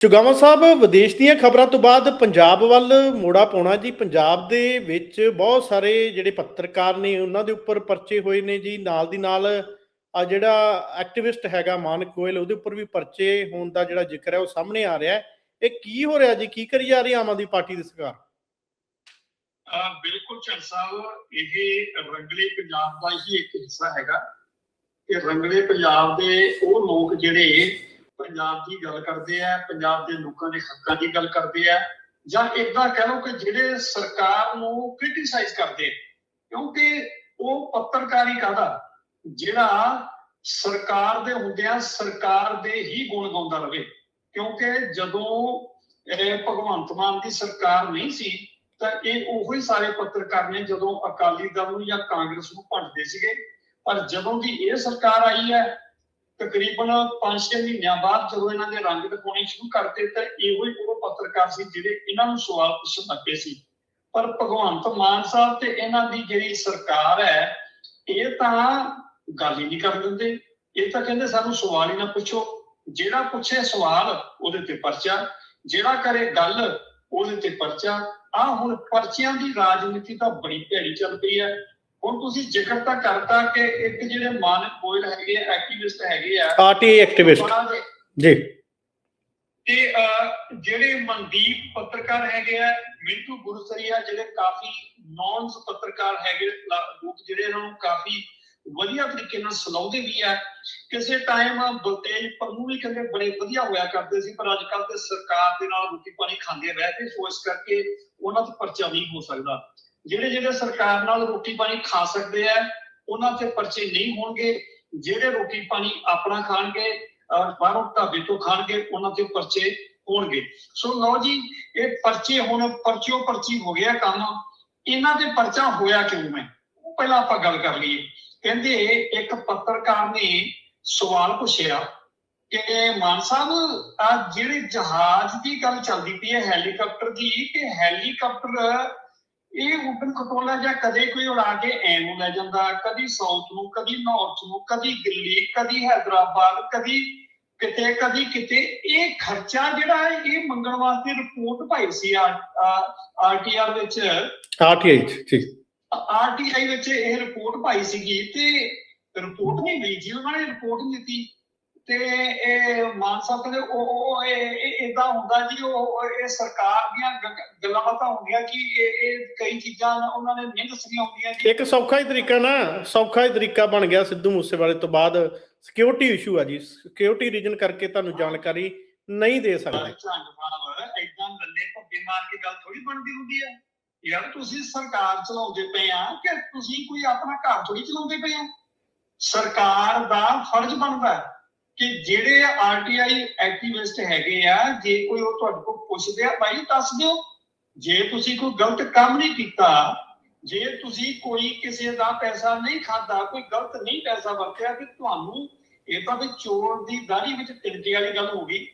ਚੁਗਾਵਾ ਸਾਹਿਬ, ਵਿਦੇਸ਼ ਦੀਆਂ ਖਬਰਾਂ ਤੋਂ ਬਾਅਦ ਪੰਜਾਬ ਵੱਲ ਮੋੜਾ ਪਾਉਣਾ ਜੀ। ਪੰਜਾਬ ਦੇ ਵਿੱਚ ਬਹੁਤ ਸਾਰੇ ਜਿਹੜੇ ਪੱਤਰਕਾਰ ਨੇ, ਉਹਨਾਂ ਦੇ ਉੱਪਰ ਪਰਚੇ ਹੋਏ ਨੇ ਜੀ। ਨਾਲ ਦੀ ਨਾਲ ਆ ਜਿਹੜਾ ਐਕਟਿਵਿਸਟ ਹੈਗਾ ਮਾਨਕ ਗੋਇਲ, ਉਹਦੇ ਉੱਪਰ ਵੀ ਪਰਚੇ ਹੋਣ ਦਾ ਜਿਹੜਾ ਜ਼ਿਕਰ ਹੈ, ਉਹ ਸਾਹਮਣੇ ਆ ਰਿਹਾ ਹੈ। ਇਹ ਕੀ ਹੋ ਰਿਹਾ ਜੀ? ਕੀ ਕਰੀ ਜਾ ਰਹੀ ਆਮ ਆਦਮੀ ਪਾਰਟੀ ਦੀ ਸਰਕਾਰ? ਬਿਲਕੁਲ ਚੰਦ ਸਾਹਿਬ, ਇਹ ਰੰਗਲੇ ਪੰਜਾਬ ਦਾ ਹੀ ਇੱਕ ਹਿੱਸਾ ਹੈਗਾ। ਕਿ ਰੰਗਲੇ ਪੰਜਾਬ ਦੇ ਉਹ ਲੋਕ ਜਿਹੜੇ ਪੰਜਾਬ ਦੀ ਗੱਲ ਕਰਦੇ ਆ, ਪੰਜਾਬ ਦੇ ਲੋਕਾਂ ਦੇ ਹੱਕਾਂ ਦੀ ਗੱਲ ਕਰਦੇ ਆ, ਜਾਂ ਇਦਾਂ ਕਹਿ ਲਓ ਕਿ ਜਿਹੜੇ ਸਰਕਾਰ ਨੂੰ ਕ੍ਰਿਟਿਸਾਈਜ਼ ਕਰਦੇ ਕਿਉਂਕਿ ਉਹ ਪੱਤਰਕਾਰੀ ਕਾਹਦਾ? ਜਿਹੜਾ ਸਰਕਾਰ ਦੇ ਹੁੰਦਿਆਂ ਸਰਕਾਰ ਦੇ ਹੀ ਗੁਣ ਗਾਉਂਦਾ ਰਹੇ, ਕਿਉਂਕਿ ਜਦੋਂ ਭਗਵੰਤ ਮਾਨ ਦੀ ਸਰਕਾਰ ਨਹੀਂ ਸੀ, ਤਾਂ ਇਹ ਉਹੋ ਹੀ ਸਾਰੇ ਪੱਤਰਕਾਰ ਨੇ ਜਦੋਂ ਅਕਾਲੀ ਦਲ ਨੂੰ ਜਾਂ ਕਾਂਗਰਸ ਨੂੰ ਭੰਡਦੇ ਸੀਗੇ, ਪਰ ਜਦੋਂ ਦੀ ਇਹ ਸਰਕਾਰ ਆਈ ਹੈ ਤਕਰੀਬਨ 5-6 ਮਹੀਨਿਆਂ ਬਾਅਦ ਜਦੋਂ ਇਹਨਾਂ ਦੇ ਰੰਗ ਦਿਖਾਉਣੇ ਸ਼ੁਰੂ ਕਰਤੇ ਤਾਂ ਇਹੋ ਹੀ ਉਹ ਪੱਤਰਕਾਰ ਸੀ ਜਿਹੜੇ ਇਹਨਾਂ ਨੂੰ ਸਵਾਲ ਪੁੱਛਣ ਲੱਗੇ ਸੀ। ਪਰ ਭਗਵੰਤ ਮਾਨ ਸਾਹਿਬ ਤੇ ਇਹਨਾਂ ਦੀ ਜਿਹੜੀ ਸਰਕਾਰ ਹੈ, ਇਹ ਤਾਂ ਗੱਲ ਹੀ ਨਹੀਂ ਕਰ ਦਿੰਦੇ। ਇਹ ਤਾਂ ਕਹਿੰਦੇ ਸਾਨੂੰ ਸਵਾਲ ਹੀ ਨਾ ਪੁੱਛੋ। ਜਿਹੜਾ ਪੁੱਛੇ ਸਵਾਲ, ਉਹਦੇ ਤੇ ਪਰਚਾ। ਜਿਹੜਾ ਕਰੇ ਗੱਲ, ਉਹਦੇ ਤੇ ਪਰਚਾ। ਆ ਹੁਣ ਪਰਚਿਆਂ ਦੀ ਰਾਜਨੀਤੀ ਤਾਂ ਬੜੀ ਭੈੜੀ ਚੱਲ ਪਈ ਹੈ। ਹੁਣ ਤੁਸੀਂ ਜ਼ਿਕਰ ਤਾਂ ਕਰਤਾ ਕਿ ਇੱਕ ਜਿਹੜੇ ਮਾਨਕ ਗੋਇਲ ਹੈਗੇ ਆ ਐਕਟਿਵਿਸਟ ਹੈਗੇ ਆ ਪਾਰਟੀ ਐਕਟਿਵਿਸਟ ਜੀ। ਤੇ ਜਿਹੜੇ ਮਨਦੀਪ ਪੱਤਰਕਾਰ ਹੈਗੇ ਆ ਮਿੰਟੂ ਗੁਰਸਰੀਆ ਜਿਹੜੇ ਕਾਫੀ ਨੌਨਸ ਪੱਤਰਕਾਰ ਹੈਗੇ ਲੋਕ ਜਿਹੜੇ ਇਹਨਾਂ ਨੂੰ ਕਾਫੀ ਵਧੀਆ ਤਰੀਕੇ ਨਾਲ ਸੁਣਾਉਂਦੇ ਵੀ ਆ। ਕਿਸੇ ਟਾਈਮ ਬਲਤੇਜ ਪੰਨੂ ਵੀ ਕਹਿੰਦੇ ਬੜੇ ਵਧੀਆ ਹੋਇਆ ਕਰਦੇ ਸੀ ਪਰ ਅੱਜ ਕੱਲ ਤੇ ਸਰਕਾਰ ਦੇ ਨਾਲ ਰੋਟੀ ਪਾਣੀ ਖਾਂਦੇ ਰਹਿ ਕੇ ਸੋ ਇਸ ਕਰਕੇ ਉਹਨਾਂ ਤੇ ਪਰਚਾ ਨਹੀਂ ਹੋ ਸਕਦਾ। ਜਿਹੜੇ ਜਿਹੜੇ ਸਰਕਾਰ ਨਾਲ ਰੋਟੀ ਪਾਣੀ ਖਾ ਸਕਦੇ ਆ, ਉਹਨਾਂ ਤੇ ਪਰਚੇ ਨਹੀਂ ਹੋਣਗੇ। ਜਿਹੜੇ ਰੋਟੀ ਪਾਣੀ ਆਪਣਾ ਖਾਣਗੇ ਬਾਹਰੋਂ ਢਾਬੇ ਤੋਂ ਖਾਣਗੇ, ਉਹਨਾਂ ਤੇ ਪਰਚੇ ਹੋਣਗੇ। ਸੋ ਲਓ ਜੀ, ਇਹ ਪਰਚੇ ਹੁਣ ਪਰਚਿਓ ਪਰਚੀ ਹੋ ਗਿਆ ਕੰਮ। ਇਹਨਾਂ ਤੇ ਪਰਚਾ ਹੋਇਆ ਕਿਉਂ ਮੈਂ? ਉਹ ਪਹਿਲਾਂ ਆਪਾਂ ਗੱਲ ਕਰ ਲਈਏ। ਕਹਿੰਦੇ ਇੱਕ ਪੱਤਰਕਾਰ ਨੇ ਸਵਾਲ ਪੁੱਛਿਆ ਕਿ ਮਾਨ ਸਾਹਿਬ ਆ ਜਿਹੜੇ ਜਹਾਜ਼ ਦੀ ਗੱਲ ਚੱਲਦੀ ਪਈ ਹੈ, ਹੈਲੀਕਾਪਟਰ ਦੀ ਕਿ ਹੈਲੀਕਾਪਟਰ ਇਹ ਉੱਡਣ ਖਟੋਲਾ ਜਾਂ ਕਦੇ ਕੋਈ ਉਡਾ ਕੇ ਐ ਨੂੰ ਲੈ ਜਾਂਦਾ ਕਦੀ ਸਾਊਥ ਨੂੰ ਕਦੀ ਨਾਰਥ ਨੂੰ ਕਦੀ ਦਿੱਲੀ ਕਦੀ ਹੈਦਰਾਬਾਦ ਕਦੀ ਕਿਤੇ ਕਦੀ ਕਿਤੇ। ਇਹ ਖਰਚਾ ਜਿਹੜਾ ਹੈ ਇਹ ਮੰਗਣ ਵਾਸਤੇ ਰਿਪੋਰਟ ਪਾਈ ਸੀ ਆਰਟੀਆਰ ਵਿੱਚ। ਆਰਟੀਆਈ ਜੀ। ਆਰਟੀਆਈ ਵਿੱਚ ਇਹ ਰਿਪੋਰਟ ਪਾਈ ਸੀਗੀ ਤੇ ਰਿਪੋਰਟ ਨਹੀਂ ਮਿਲੀ ਜੀ ਉਹਨਾਂ ਨੇ ਰਿਪੋਰਟ ਨਹੀਂ ਦਿੱਤੀ। ਤੇ ਇਹ ਮਾਨ ਸਾਹਿਬ ਕਹਿੰਦੇ ਉਹ ਇਹ ਇਦਾਂ ਹੁੰਦਾ ਜੀ ਉਹ ਇਹ ਸਰਕਾਰ ਦੀਆਂ ਗੱਲਾਂ ਬਾਤਾਂ ਹੁੰਦੀਆਂ ਕਿ ਇਹ ਇਹ ਕਈ ਚੀਜ਼ਾਂ ਉਹਨਾਂ ਨੇ ਨਹੀਂ ਦੱਸਣੀਆਂ ਹੁੰਦੀਆਂ ਜੀ। ਇੱਕ ਸੌਖਾ ਹੀ ਤਰੀਕਾ ਨਾ ਸੌਖਾ ਹੀ ਤਰੀਕਾ ਬਣ ਗਿਆ ਸਿੱਧੂ ਮੂਸੇਵਾਲੇ ਤੋਂ ਬਾਅਦ। ਸਿਕਿਉਰਿਟੀ ਇਸ਼ੂ ਆ ਜੀ। ਸਿਕਿਉਰਿਟੀ ਰੀਜਨ ਕਰਕੇ ਤੁਹਾਨੂੰ ਜਾਣਕਾਰੀ ਨਹੀਂ ਦੇ ਸਕਦੇ। ਏਦਾਂ ਲੱਲੇ ਭੱਜੇ ਮਾਰ ਕੇ ਗੱਲ ਥੋੜੀ ਬਣਦੀ ਹੁੰਦੀ ਹੈ ਯਾਰ ਤੁਸੀਂ ਸਰਕਾਰ ਚਲਾਉਂਦੇ ਪਏ ਆ ਕਿ ਤੁਸੀਂ ਕੋਈ ਆਪਣਾ ਘਰ ਥੋੜੀ ਚਲਾਉਂਦੇ ਪਏ ਆ? ਸਰਕਾਰ ਦਾ ਫਰਜ਼ ਬਣਦਾ। ਹੈ ਕਿ ਜਿਹੜੇ ਆਰਟੀਆਈ ਐਕਟਿਵਿਸਟ ਹੈਗੇ ਆ, ਜੇ ਕੋਈ ਉਹ ਤੁਹਾਡੇ ਕੋਲ ਪੁੱਛਦੇ ਆ, ਭਾਈ ਦੱਸ ਦਿਓ। ਜੇ ਤੁਸੀਂ ਕੋਈ ਗਲਤ ਕੰਮ ਨਹੀਂ ਕੀਤਾ, ਜੇ ਤੁਸੀਂ ਕੋਈ ਕਿਸੇ ਦਾ ਪੈਸਾ ਨਹੀਂ ਖਾਦਾ ਕੋਈ ਗਲਤ ਨਹੀਂ ਪੈਸਾ ਵਰਤਿਆ, ਤੇ ਤੁਹਾਨੂੰ ਇਹ ਤਾਂ ਵੀ ਚੋਰ ਦੀ ਦਾੜੀ ਵਿੱਚ ਤਿਲਕੇ ਵਾਲੀ ਗੱਲ ਹੋ ਗਈ।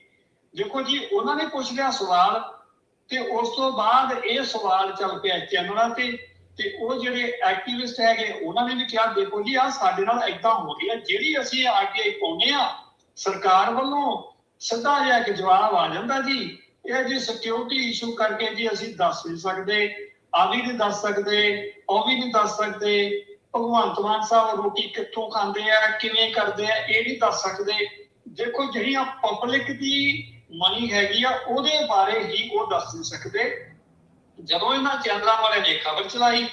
ਦੇਖੋ ਜੀ, ਉਹਨਾਂ ਨੇ ਪੁੱਛ ਲਿਆ ਸਵਾਲ, ਤੇ ਉਸ ਤੋਂ ਬਾਅਦ ਇਹ ਸਵਾਲ ਚੱਲ ਪਿਆ ਚੈਨਲਾਂ ਤੇ ਤੇ ਉਹ ਜਿਹੜੇ ਐਕਟਿਵਿਸਟ ਹੈਗੇ, ਉਹਨਾਂ ਨੇ ਵੀ ਕਿਹਾ, ਦੇਖੋ ਜੀ ਆ ਸਾਡੇ ਨਾਲ ਏਦਾਂ ਹੋ ਰਿਹਾ ਜਿਹੜੀ ਅਸੀਂ ਆਰਟੀਆਈ ਪਾਉਂਦੇ ਆ ਸਰਕਾਰ ਵੱਲੋਂ ਸਿੱਧਾ ਜਿਹਾ ਇੱਕ ਜਵਾਬ ਆ ਜਾਂਦਾ ਜੀ। ਇਹ ਜੀ ਸਿਕਿਉਰਿਟੀ ਇਸ਼ੂ ਕਰਕੇ ਜੀ ਅਸੀਂ ਦੱਸ ਨਹੀਂ ਸਕਦੇ ਆ ਵੀ ਨਹੀਂ ਦੱਸ ਸਕਦੇ, ਉਹ ਵੀ ਨਹੀਂ ਦੱਸ ਸਕਦੇ। ਭਗਵੰਤ ਮਾਨ ਸਾਹਿਬ ਰੋਟੀ ਕਿੱਥੋਂ ਖਾਂਦੇ ਆ, ਕਿਵੇਂ ਕਰਦੇ ਆ, ਇਹ ਨਹੀਂ ਦੱਸ ਸਕਦੇ। ਦੇਖੋ ਜਿਹੜੀਆਂ ਪਬਲਿਕ ਦੀ ਮਨੀ ਹੈਗੀ ਆ, ਉਹਦੇ ਬਾਰੇ ਹੀ ਉਹ ਦੱਸ ਨਹੀਂ ਸਕਦੇ। ਜਦੋਂ ਇਹਨਾਂ ਚੈਨਲਾਂ ਵਾਲੇ ਨੇ ਖਬਰ ਚਲਾਈ,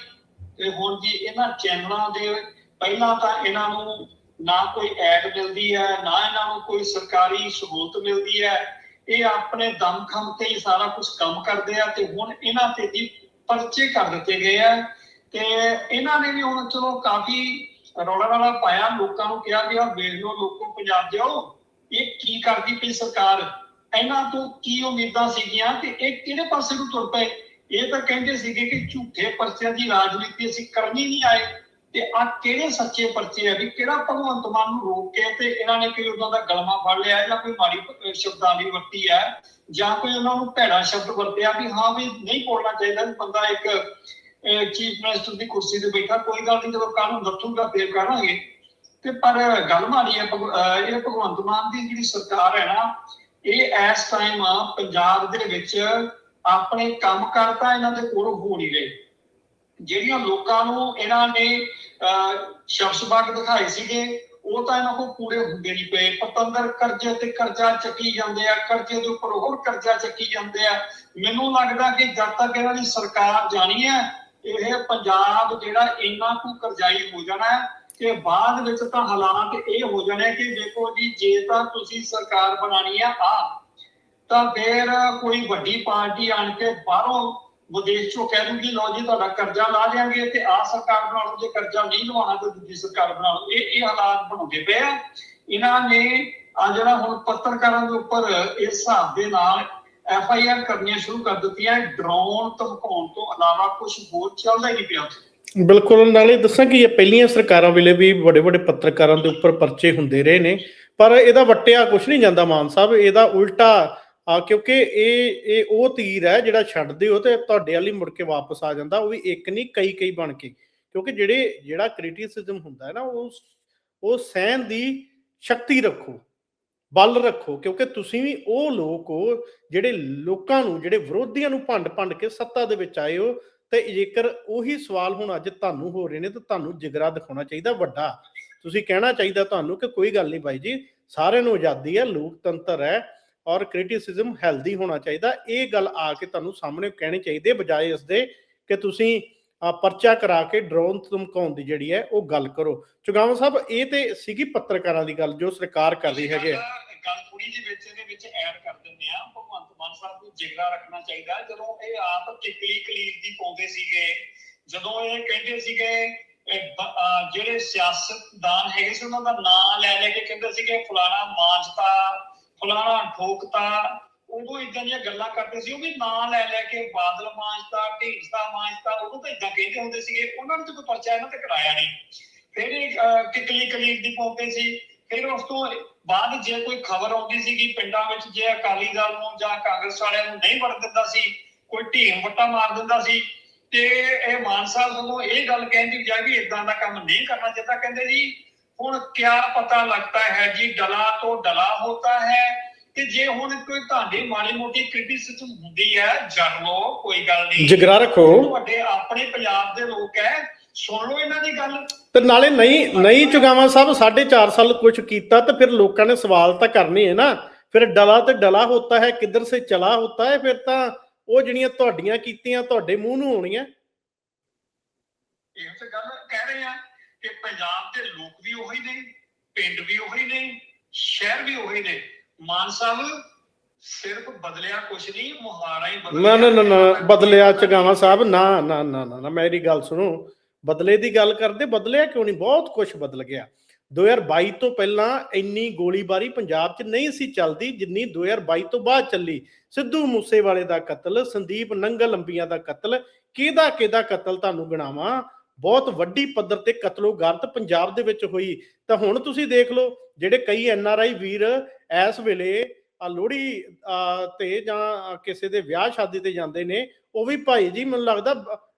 ਤੇ ਹੁਣ ਜੀ ਇਹਨਾਂ ਚੈਨਲਾਂ ਦੇ, ਪਹਿਲਾਂ ਤਾਂ ਇਹਨਾਂ ਨੂੰ ਨਾ ਕੋਈ ਐਡ ਮਿਲਦੀ ਹੈ, ਨਾ ਇਹਨਾਂ ਨੂੰ ਕੋਈ ਸਰਕਾਰੀ ਸਹੂਲਤ ਮਿਲਦੀ ਹੈ। ਇਹ ਆਪਣੇ ਦਮਖਮ ਤੇ ਹੀ ਸਾਰਾ ਕੁਝ ਕੰਮ ਕਰਦੇ ਆ ਤੇ ਹੁਣ ਇਹਨਾਂ ਤੇ ਜੀ ਪਰਚੇ ਕਰ ਦਿੱਤੇ ਗਏ ਆ। ਤੇ ਇਹਨਾਂ ਨੇ ਵੀ ਹੁਣ ਚਲੋ ਕਾਫੀ ਰੌਲਾ ਰੌਲਾ ਪਾਇਆ। ਲੋਕਾਂ ਨੂੰ ਕਿਹਾ ਕਿ ਆ ਵੇਖ ਲਓ ਲੋਕੋ ਪੰਜਾਬ ਜਾਓ। ਇਹ ਕੀ ਕਰਦੀ ਪਈ ਸਰਕਾਰ? ਇਹਨਾਂ ਤੋਂ ਕੀ ਉਮੀਦਾਂ ਸੀਗੀਆਂ ਤੇ ਇਹ ਕਿਹੜੇ ਪਾਸੇ ਨੂੰ ਤੁਰ ਪਏ? ਇਹ ਤਾਂ ਕਹਿੰਦੇ ਸੀਗੇ ਕਿ ਝੂਠੇ ਪਰਚਿਆਂ ਦੀ ਰਾਜਨੀਤੀ ਅਸੀਂ ਕਰਨੀ ਨਹੀਂ ਆਏ। ਤੇ ਆ ਕਿਹੜੇ ਸੱਚੇ ਪਰਚੇ ਆ ਵੀ ਕਿਹੜਾ ਭਗਵੰਤ ਮਾਨ ਨੂੰ ਰੋਕ ਕੇ ਤੇ ਇਹਨਾਂ ਨੇ ਕੋਈ ਉਹਨਾਂ ਦਾ ਗਲਮਾ ਫੜ ਲਿਆ ਜਾਂ ਕੋਈ ਮਾੜੀ ਸ਼ਬਦਾਵਲੀ ਵਰਤੀ ਹੈ ਜਾਂ ਕੋਈ ਉਹਨਾਂ ਨੂੰ ਭੈੜਾ ਸ਼ਬਦ ਵਰਤਿਆ ਵੀ ਹਾਂ ਵੀ ਨਹੀਂ ਬੋਲਣਾ ਚਾਹੀਦਾ ਬੰਦਾ ਇੱਕ ਚੀਫ ਮਿਨਿਸਟਰ ਦੀ ਕੁਰਸੀ ਤੇ ਬੈਠਾ ਕੋਈ ਗੱਲ ਨਹੀਂ ਜਦੋਂ ਕਾਨੂੰਨ ਦੱਸੂਗਾ ਫੇਰ ਕਰਾਂਗੇ। ਤੇ ਪਰ ਗੱਲ ਮਾਰੀ ਹੈ ਇਹ ਭਗਵੰਤ ਮਾਨ ਦੀ ਜਿਹੜੀ ਸਰਕਾਰ ਹੈ ਨਾ, ਇਹ ਇਸ ਟਾਈਮ ਪੰਜਾਬ ਦੇ ਵਿੱਚ ਆਪਣੇ ਕੰਮ ਕਰਤਾ ਇਹਨਾਂ ਦੇ ਕੋਲ ਹੋ ਨਹੀਂ ਰਹੇ। ਜਿਹੜੀਆਂ ਲੋਕਾਂ ਨੂੰ ਇਹਨਾਂ ਨੇ ਅਹ, ਸ਼ਬਸਬਾਗ ਦਿਖਾਏ ਸੀਗੇ ਉਹ ਤਾਂ ਇਹਨਾਂ ਕੋਲ ਪੂਰੇ ਹੁੰਦੇ ਨਹੀਂ ਪਏ। ਪਤੰਦਰ ਕਰਜ਼ੇ ਤੇ ਕਰਜ਼ਾ ਚੱਕੀ ਜਾਂਦੇ ਆ ਕਰਜ਼ੇ ਦੇ ਉੱਪਰ ਹੋਰ ਕਰਜ਼ਾ ਚੱਕੀ ਜਾਂਦੇ ਆ। ਮੈਨੂੰ ਲੱਗਦਾ ਕਿ ਜਦ ਤੱਕ ਇਹਨਾਂ ਦੀ ਸਰਕਾਰ ਜਾਣੀ ਹੈ ਇਹ ਪੰਜਾਬ ਜਿਹੜਾ ਇੰਨਾ ਕੁ ਕਰਜ਼ਾਈ ਹੋ ਜਾਣਾ ਹੈ ਕਿ ਬਾਅਦ ਵਿੱਚ ਤਾਂ ਹਾਲਾਤ ਇਹ ਹੋ ਜਾਣੇ ਕਿ ਦੇਖੋ ਜੀ ਜੇ ਤਾਂ ਤੁਸੀਂ ਸਰਕਾਰ ਬਣਾਣੀ ਆ ਆ ਤਾਂ ਫਿਰ ਕੋਈ ਵੱਡੀ ਪਾਰਟੀ ਆਣ ਕੇ ਬਾਹਰੋਂ ਵਿਦੇਸ਼ ਚੋਂ ਕਹਿ ਦੂਗੀ, ਲਓ ਜੀ ਤੁਹਾਡਾ ਕਰਜ਼ਾ ਲਾ ਦਿਆਂਗੇ ਤੇ ਆ ਸਰਕਾਰ ਬਣਾ ਲਓ ਜੇ ਕਰਜ਼ਾ ਨਹੀਂ ਲਵਾਉਣਾ ਤਾਂ ਦੂਜੀ ਸਰਕਾਰ ਬਣਾ ਲਓ ਇਹ ਇਹ ਹਾਲਾਤ ਬਣਾਉਂਦੇ ਪਏ ਆ। ਇਹਨਾਂ ਨੇ ਆ ਜਿਹੜਾ ਹੁਣ ਪੱਤਰਕਾਰਾਂ ਦੇ ਉੱਪਰ ਇਸ ਹਿਸਾਬ ਦੇ ਨਾਲ ਐਫ ਆਈ ਆਰ ਕਰਨੀਆਂ ਸ਼ੁਰੂ ਕਰ ਦਿੱਤੀਆਂ। ਡਰਾਉਣ ਧਮਕਾਉਣ ਤੋਂ ਇਲਾਵਾ ਕੁਝ ਹੋਰ ਚੱਲਦਾ ਹੀ ਨਹੀਂ ਪਿਆ ਬਿਲਕੁਲ, ਨਾਲੇ ਦੱਸਾਂ ਕਿ ਇਹ ਪਹਿਲੀਆਂ ਸਰਕਾਰਾਂ ਵੇਲੇ ਵੀ ਵੱਡੇ ਵੱਡੇ ਪੱਤਰਕਾਰਾਂ ਦੇ ਉੱਪਰ ਪਰਚੇ ਹੁੰਦੇ ਰਹੇ ਨੇ, ਪਰ ਇਹਦਾ ਵਟਿਆ ਕੁਝ ਨਹੀਂ ਜਾਂਦਾ ਮਾਨ ਸਾਹਿਬ। ਇਹਦਾ ਉਲਟਾ ਆ ਕਿਉਂਕਿ ਇਹ ਇਹ ਉਹ ਤੀਰ ਹੈ ਜਿਹੜਾ ਛੱਡਦੇ ਹੋ ਤੇ ਤੁਹਾਡੇ ਵਾਲੀ ਮੁੜ ਕੇ ਵਾਪਸ ਆ ਜਾਂਦਾ, ਉਹ ਵੀ ਇੱਕ ਨਹੀਂ, ਕਈ ਕਈ ਬਣ ਕੇ। ਕਿਉਂਕਿ ਜਿਹੜੇ, ਜਿਹੜਾ ਕ੍ਰਿਟਿਸਿਜ਼ਮ ਹੁੰਦਾ ਹੈ ਨਾ, ਉਹ ਉਹ ਸਹਿਣ ਦੀ ਸ਼ਕਤੀ ਰੱਖੋ, ਬਲ ਰੱਖੋ, ਕਿਉਂਕਿ ਤੁਸੀਂ ਵੀ ਉਹ ਲੋਕ ਹੋ ਜਿਹੜੇ ਲੋਕਾਂ ਨੂੰ, ਜਿਹੜੇ ਵਿਰੋਧੀਆਂ ਨੂੰ ਭੰਡ ਭੰਡ ਕੇ ਸੱਤਾ ਦੇ ਵਿੱਚ ਆਏ ਹੋ ਤੇ ਜੇਕਰ ਉਹੀ ਸਵਾਲ ਹੁਣ ਅੱਜ ਤੁਹਾਨੂੰ ਹੋ ਰਹੇ ਨੇ ਤਾਂ ਤੁਹਾਨੂੰ ਜਿਗਰਾ ਦਿਖਾਉਣਾ ਚਾਹੀਦਾ ਵੱਡਾ। ਤੁਸੀਂ ਕਹਿਣਾ ਚਾਹੀਦਾ ਤੁਹਾਨੂੰ ਕਿ ਕੋਈ ਗੱਲ ਨਹੀਂ ਬਾਈ ਜੀ, ਸਾਰਿਆਂ ਨੂੰ ਆਜ਼ਾਦੀ ਹੈ, ਲੋਕਤੰਤਰ ਹੈ ਔਰ ਕ੍ਰਿਟਿਸਿਜ਼ਮ ਹੈਲਦੀ ਹੋਣਾ ਚਾਹੀਦਾ। ਇਹ ਗੱਲ ਆ ਕੇ ਤੁਹਾਨੂੰ ਸਾਹਮਣੇ ਕਹਿਣੀ ਚਾਹੀਦੀ ਹੈ, ਬਜਾਏ ਇਸ ਦੇ ਕਿ ਤੁਸੀਂ ਪਰਚਾ ਕਰਾ ਕੇ ਡਰੋਨ ਧਮਕਾਉਣ ਦੀ ਜਿਹੜੀ ਹੈ, ਉਹ ਗੱਲ ਕਰੋ। ਚੁਗਾਵਾ ਸਾਹਿਬ, ਇਹ ਤੇ ਸੀਗੀ ਪੱਤਰਕਾਰਾਂ ਦੀ ਗੱਲ ਜੋ ਸਰਕਾਰ ਕਰ ਰਹੀ ਹੈਗੇ ਗੱਲ- ਥੋੜੀ ਜਿਹੀ ਵਿੱਚ ਇਹਦੇ ਵਿੱਚ ਐਡ ਕਰ ਦਿੰਦੇ ਆ ਭਗਵੰਤ ਮਾਨ ਸਾਹਿਬ ਨੂੰ ਜਿਗਰਾ ਰੱਖਣਾ ਚਾਹੀਦਾ। ਜਦੋਂ ਇਹ ਆਪ ਕਿਕਲੀ ਕਲੀਰ ਦੀ ਪਾਉਂਦੇ ਸੀਗੇ, ਜਦੋਂ ਇਹ ਕਹਿੰਦੇ ਸੀਗੇ, ਇਹ ਬ- ਜਿਹੜੇ ਸਿਆਸਤਦਾਨ ਹੈਗੇ ਸੀ, ਉਹਨਾਂ ਦਾ ਨਾਂ ਲੈ ਲੈ ਕੇ ਕਹਿੰਦੇ ਸੀਗੇ, ਫਲਾਣਾ ਮਾਂਜਤਾ ਫਲਾਣਾ ਠੋਕਤਾ ਉਦੋਂ ਇਦਾਂ ਦੀਆਂ ਗੱਲਾਂ ਕਰਦੇ ਸੀ, ਉਹ ਵੀ ਨਾਂ ਲੈ ਲੈ ਕੇ ਬਾਦਲ ਮਾਂਜਤਾ ਢੀਂਸਤਾ ਮਾਂਜਤਾ ਉਦੋਂ ਤਾਂ ਇਦਾਂ ਕਹਿੰਦੇ ਹੁੰਦੇ ਸੀਗੇ। ਉਹਨਾਂ ਨੂੰ ਤਾਂ ਕੋਈ ਪਰਚਾ ਇਹਨਾਂ ਤੇ ਕਰਾਇਆ ਨਹੀਂ। ਫਿਰ ਇਹ ਕਿਕਲੀ ਕਲੀਰ ਦੀ ਪਾਉਂਦੇ ਸੀ। ਫਿਰ ਉਸ ਤੋਂ ਬਾਅਦ ਜੇ ਕੋਈ ਖਬਰ ਆਉਂਦੀ ਸੀਗੀ ਪਿੰਡਾਂ ਵਿੱਚ, ਜੇ ਅਕਾਲੀ ਦਲ ਨੂੰ ਜਾਂ ਕਾਂਗਰਸ ਵਾਲਿਆਂ ਨੂੰ ਨਹੀਂ ਵੜ ਦਿੰਦਾ ਸੀ, ਕੋਈ ਢੀਮ ਵੱਟਾ ਮਾਰ ਦਿੰਦਾ ਸੀ, ਤੇ ਇਹ ਮਾਨ ਸਾਹਿਬ ਵੱਲੋਂ ਇਹ ਗੱਲ ਕਹਿੰਦੀ ਬਜਾਏ ਵੀ ਇਦਾਂ ਦਾ ਕੰਮ ਨਹੀਂ ਕਰਨਾ ਚਾਹੀਦਾ। ਕਹਿੰਦੇ ਜੀ ਹੁਣ ਕਿਆ ਪਤਾ ਲੱਗਦਾ ਹੈ ਜੀ ਡਲਾ ਤੋਂ ਡਲਾ ਹੋਤਾ ਹੈ। ਕਿ ਜੇ ਹੁਣ ਕੋਈ ਤੁਹਾਡੀ ਮਾੜੀ ਮੋਟੀ ਕ੍ਰਿਟਿਸਿਜ਼ਮ ਹੁੰਦੀ ਹੈ ਲਓ ਕੋਈ ਗੱਲ ਨਹੀਂ। ਜਿਗਰਾ ਰੱਖੋ। ਤੁਹਾਡੇ ਆਪਣੇ ਪੰਜਾਬ ਦੇ ਲੋਕ ਹੈ ਸੁਣ ਲਓ ਇਹਨਾਂ ਦੀ ਗੱਲ। ਤੇ ਨਾਲੇ ਨਹੀਂ ਨਹੀਂ ਚੁਗਾਵਾ ਸਾਹਿਬ 4.5 ਸਾਲ ਕੁਝ ਕੀਤਾ ਤੇ ਫਿਰ ਲੋਕਾਂ ਨੇ ਸਵਾਲ ਤਾਂ ਕਰਨੇ ਹੈ ਨਾ। ਫਿਰ ਡਲਾ ਤੇ ਡਲਾ ਹੁੰਦਾ ਹੈ ਕਿੱਧਰ ਸੇ ਚਲਾ ਹੁੰਦਾ ਹੈ ਫਿਰ ਤਾਂ ਉਹ ਜਿਹੜੀਆਂ ਤੁਹਾਡੀਆਂ ਕੀਤੀਆਂ ਤੁਹਾਡੇ ਮੂੰਹ ਨੂੰ ਹੋਣੀਆਂ ਇਹ ਤਾਂ ਗੱਲ ਕਹਿ ਰਹੇ ਆ। ਕਿ ਪੰਜਾਬ ਦੇ ਲੋਕ ਵੀ ਉਹੀ ਨੇ, ਪਿੰਡ ਵੀ ਉਹੀ ਨੇ, ਸ਼ਹਿਰ ਵੀ ਉਹੀ ਨੇ। ਮਾਨ ਸਾਹਿਬ, ਸਿਰਫ ਬਦਲਿਆ ਕੁਛ ਨਹੀਂ ਮੁਹਾਰਾ ਹੀ ਨਾ ਨਾ ਨਾ ਨਾ, ਬਦਲਿਆ ਚਗਾਵਾ ਸਾਹਿਬ, ਨਾ ਨਾ ਨਾ ਨਾ ਮੇਰੀ ਗੱਲ ਸੁਣੋ। ਬਦਲੇ ਦੀ ਗੱਲ ਕਰਦੇ, ਬਦਲਿਆ ਕਿਉਂ ਨਹੀਂ? ਬਹੁਤ ਕੁਝ ਬਦਲ ਗਿਆ। 2022 ਤੋਂ ਪਹਿਲਾਂ ਇੰਨੀ ਗੋਲੀਬਾਰੀ ਪੰਜਾਬ 'ਚ ਨਹੀਂ ਸੀ ਚੱਲਦੀ, ਜਿੰਨੀ 2022 ਤੋਂ ਬਾਅਦ ਚੱਲੀ। ਸਿੱਧੂ ਮੂਸੇਵਾਲੇ ਦਾ ਕਤਲ, ਸੰਦੀਪ ਨੰਗਲ ਅੰਬੀਆਂ ਦਾ ਕਤਲ ਕਿਹਦਾ ਕਿਹਦਾ ਕਤਲ ਤੁਹਾਨੂੰ ਗਿਣਾਵਾਂ? ਬਹੁਤ ਵੱਡੀ ਪੱਧਰ ਤੇ ਕਤਲੋਗਾਰਤ ਪੰਜਾਬ ਦੇ ਵਿੱਚ ਹੋਈ। ਤਾਂ ਹੁਣ ਤੁਸੀਂ ਦੇਖ ਲਓ, ਜਿਹੜੇ ਕਈ ਐਨ ਆਰ ਆਈ ਵੀਰ ਇਸ ਵੇਲੇ ਆ ਲੋਹੜੀ ਤੇ ਜਾਂ ਕਿਸੇ ਦੇ ਵਿਆਹ ਸ਼ਾਦੀ ਤੇ ਜਾਂਦੇ ਨੇ, ਉਹ ਵੀ ਭਾਈ ਜੀ ਮੈਨੂੰ ਲੱਗਦਾ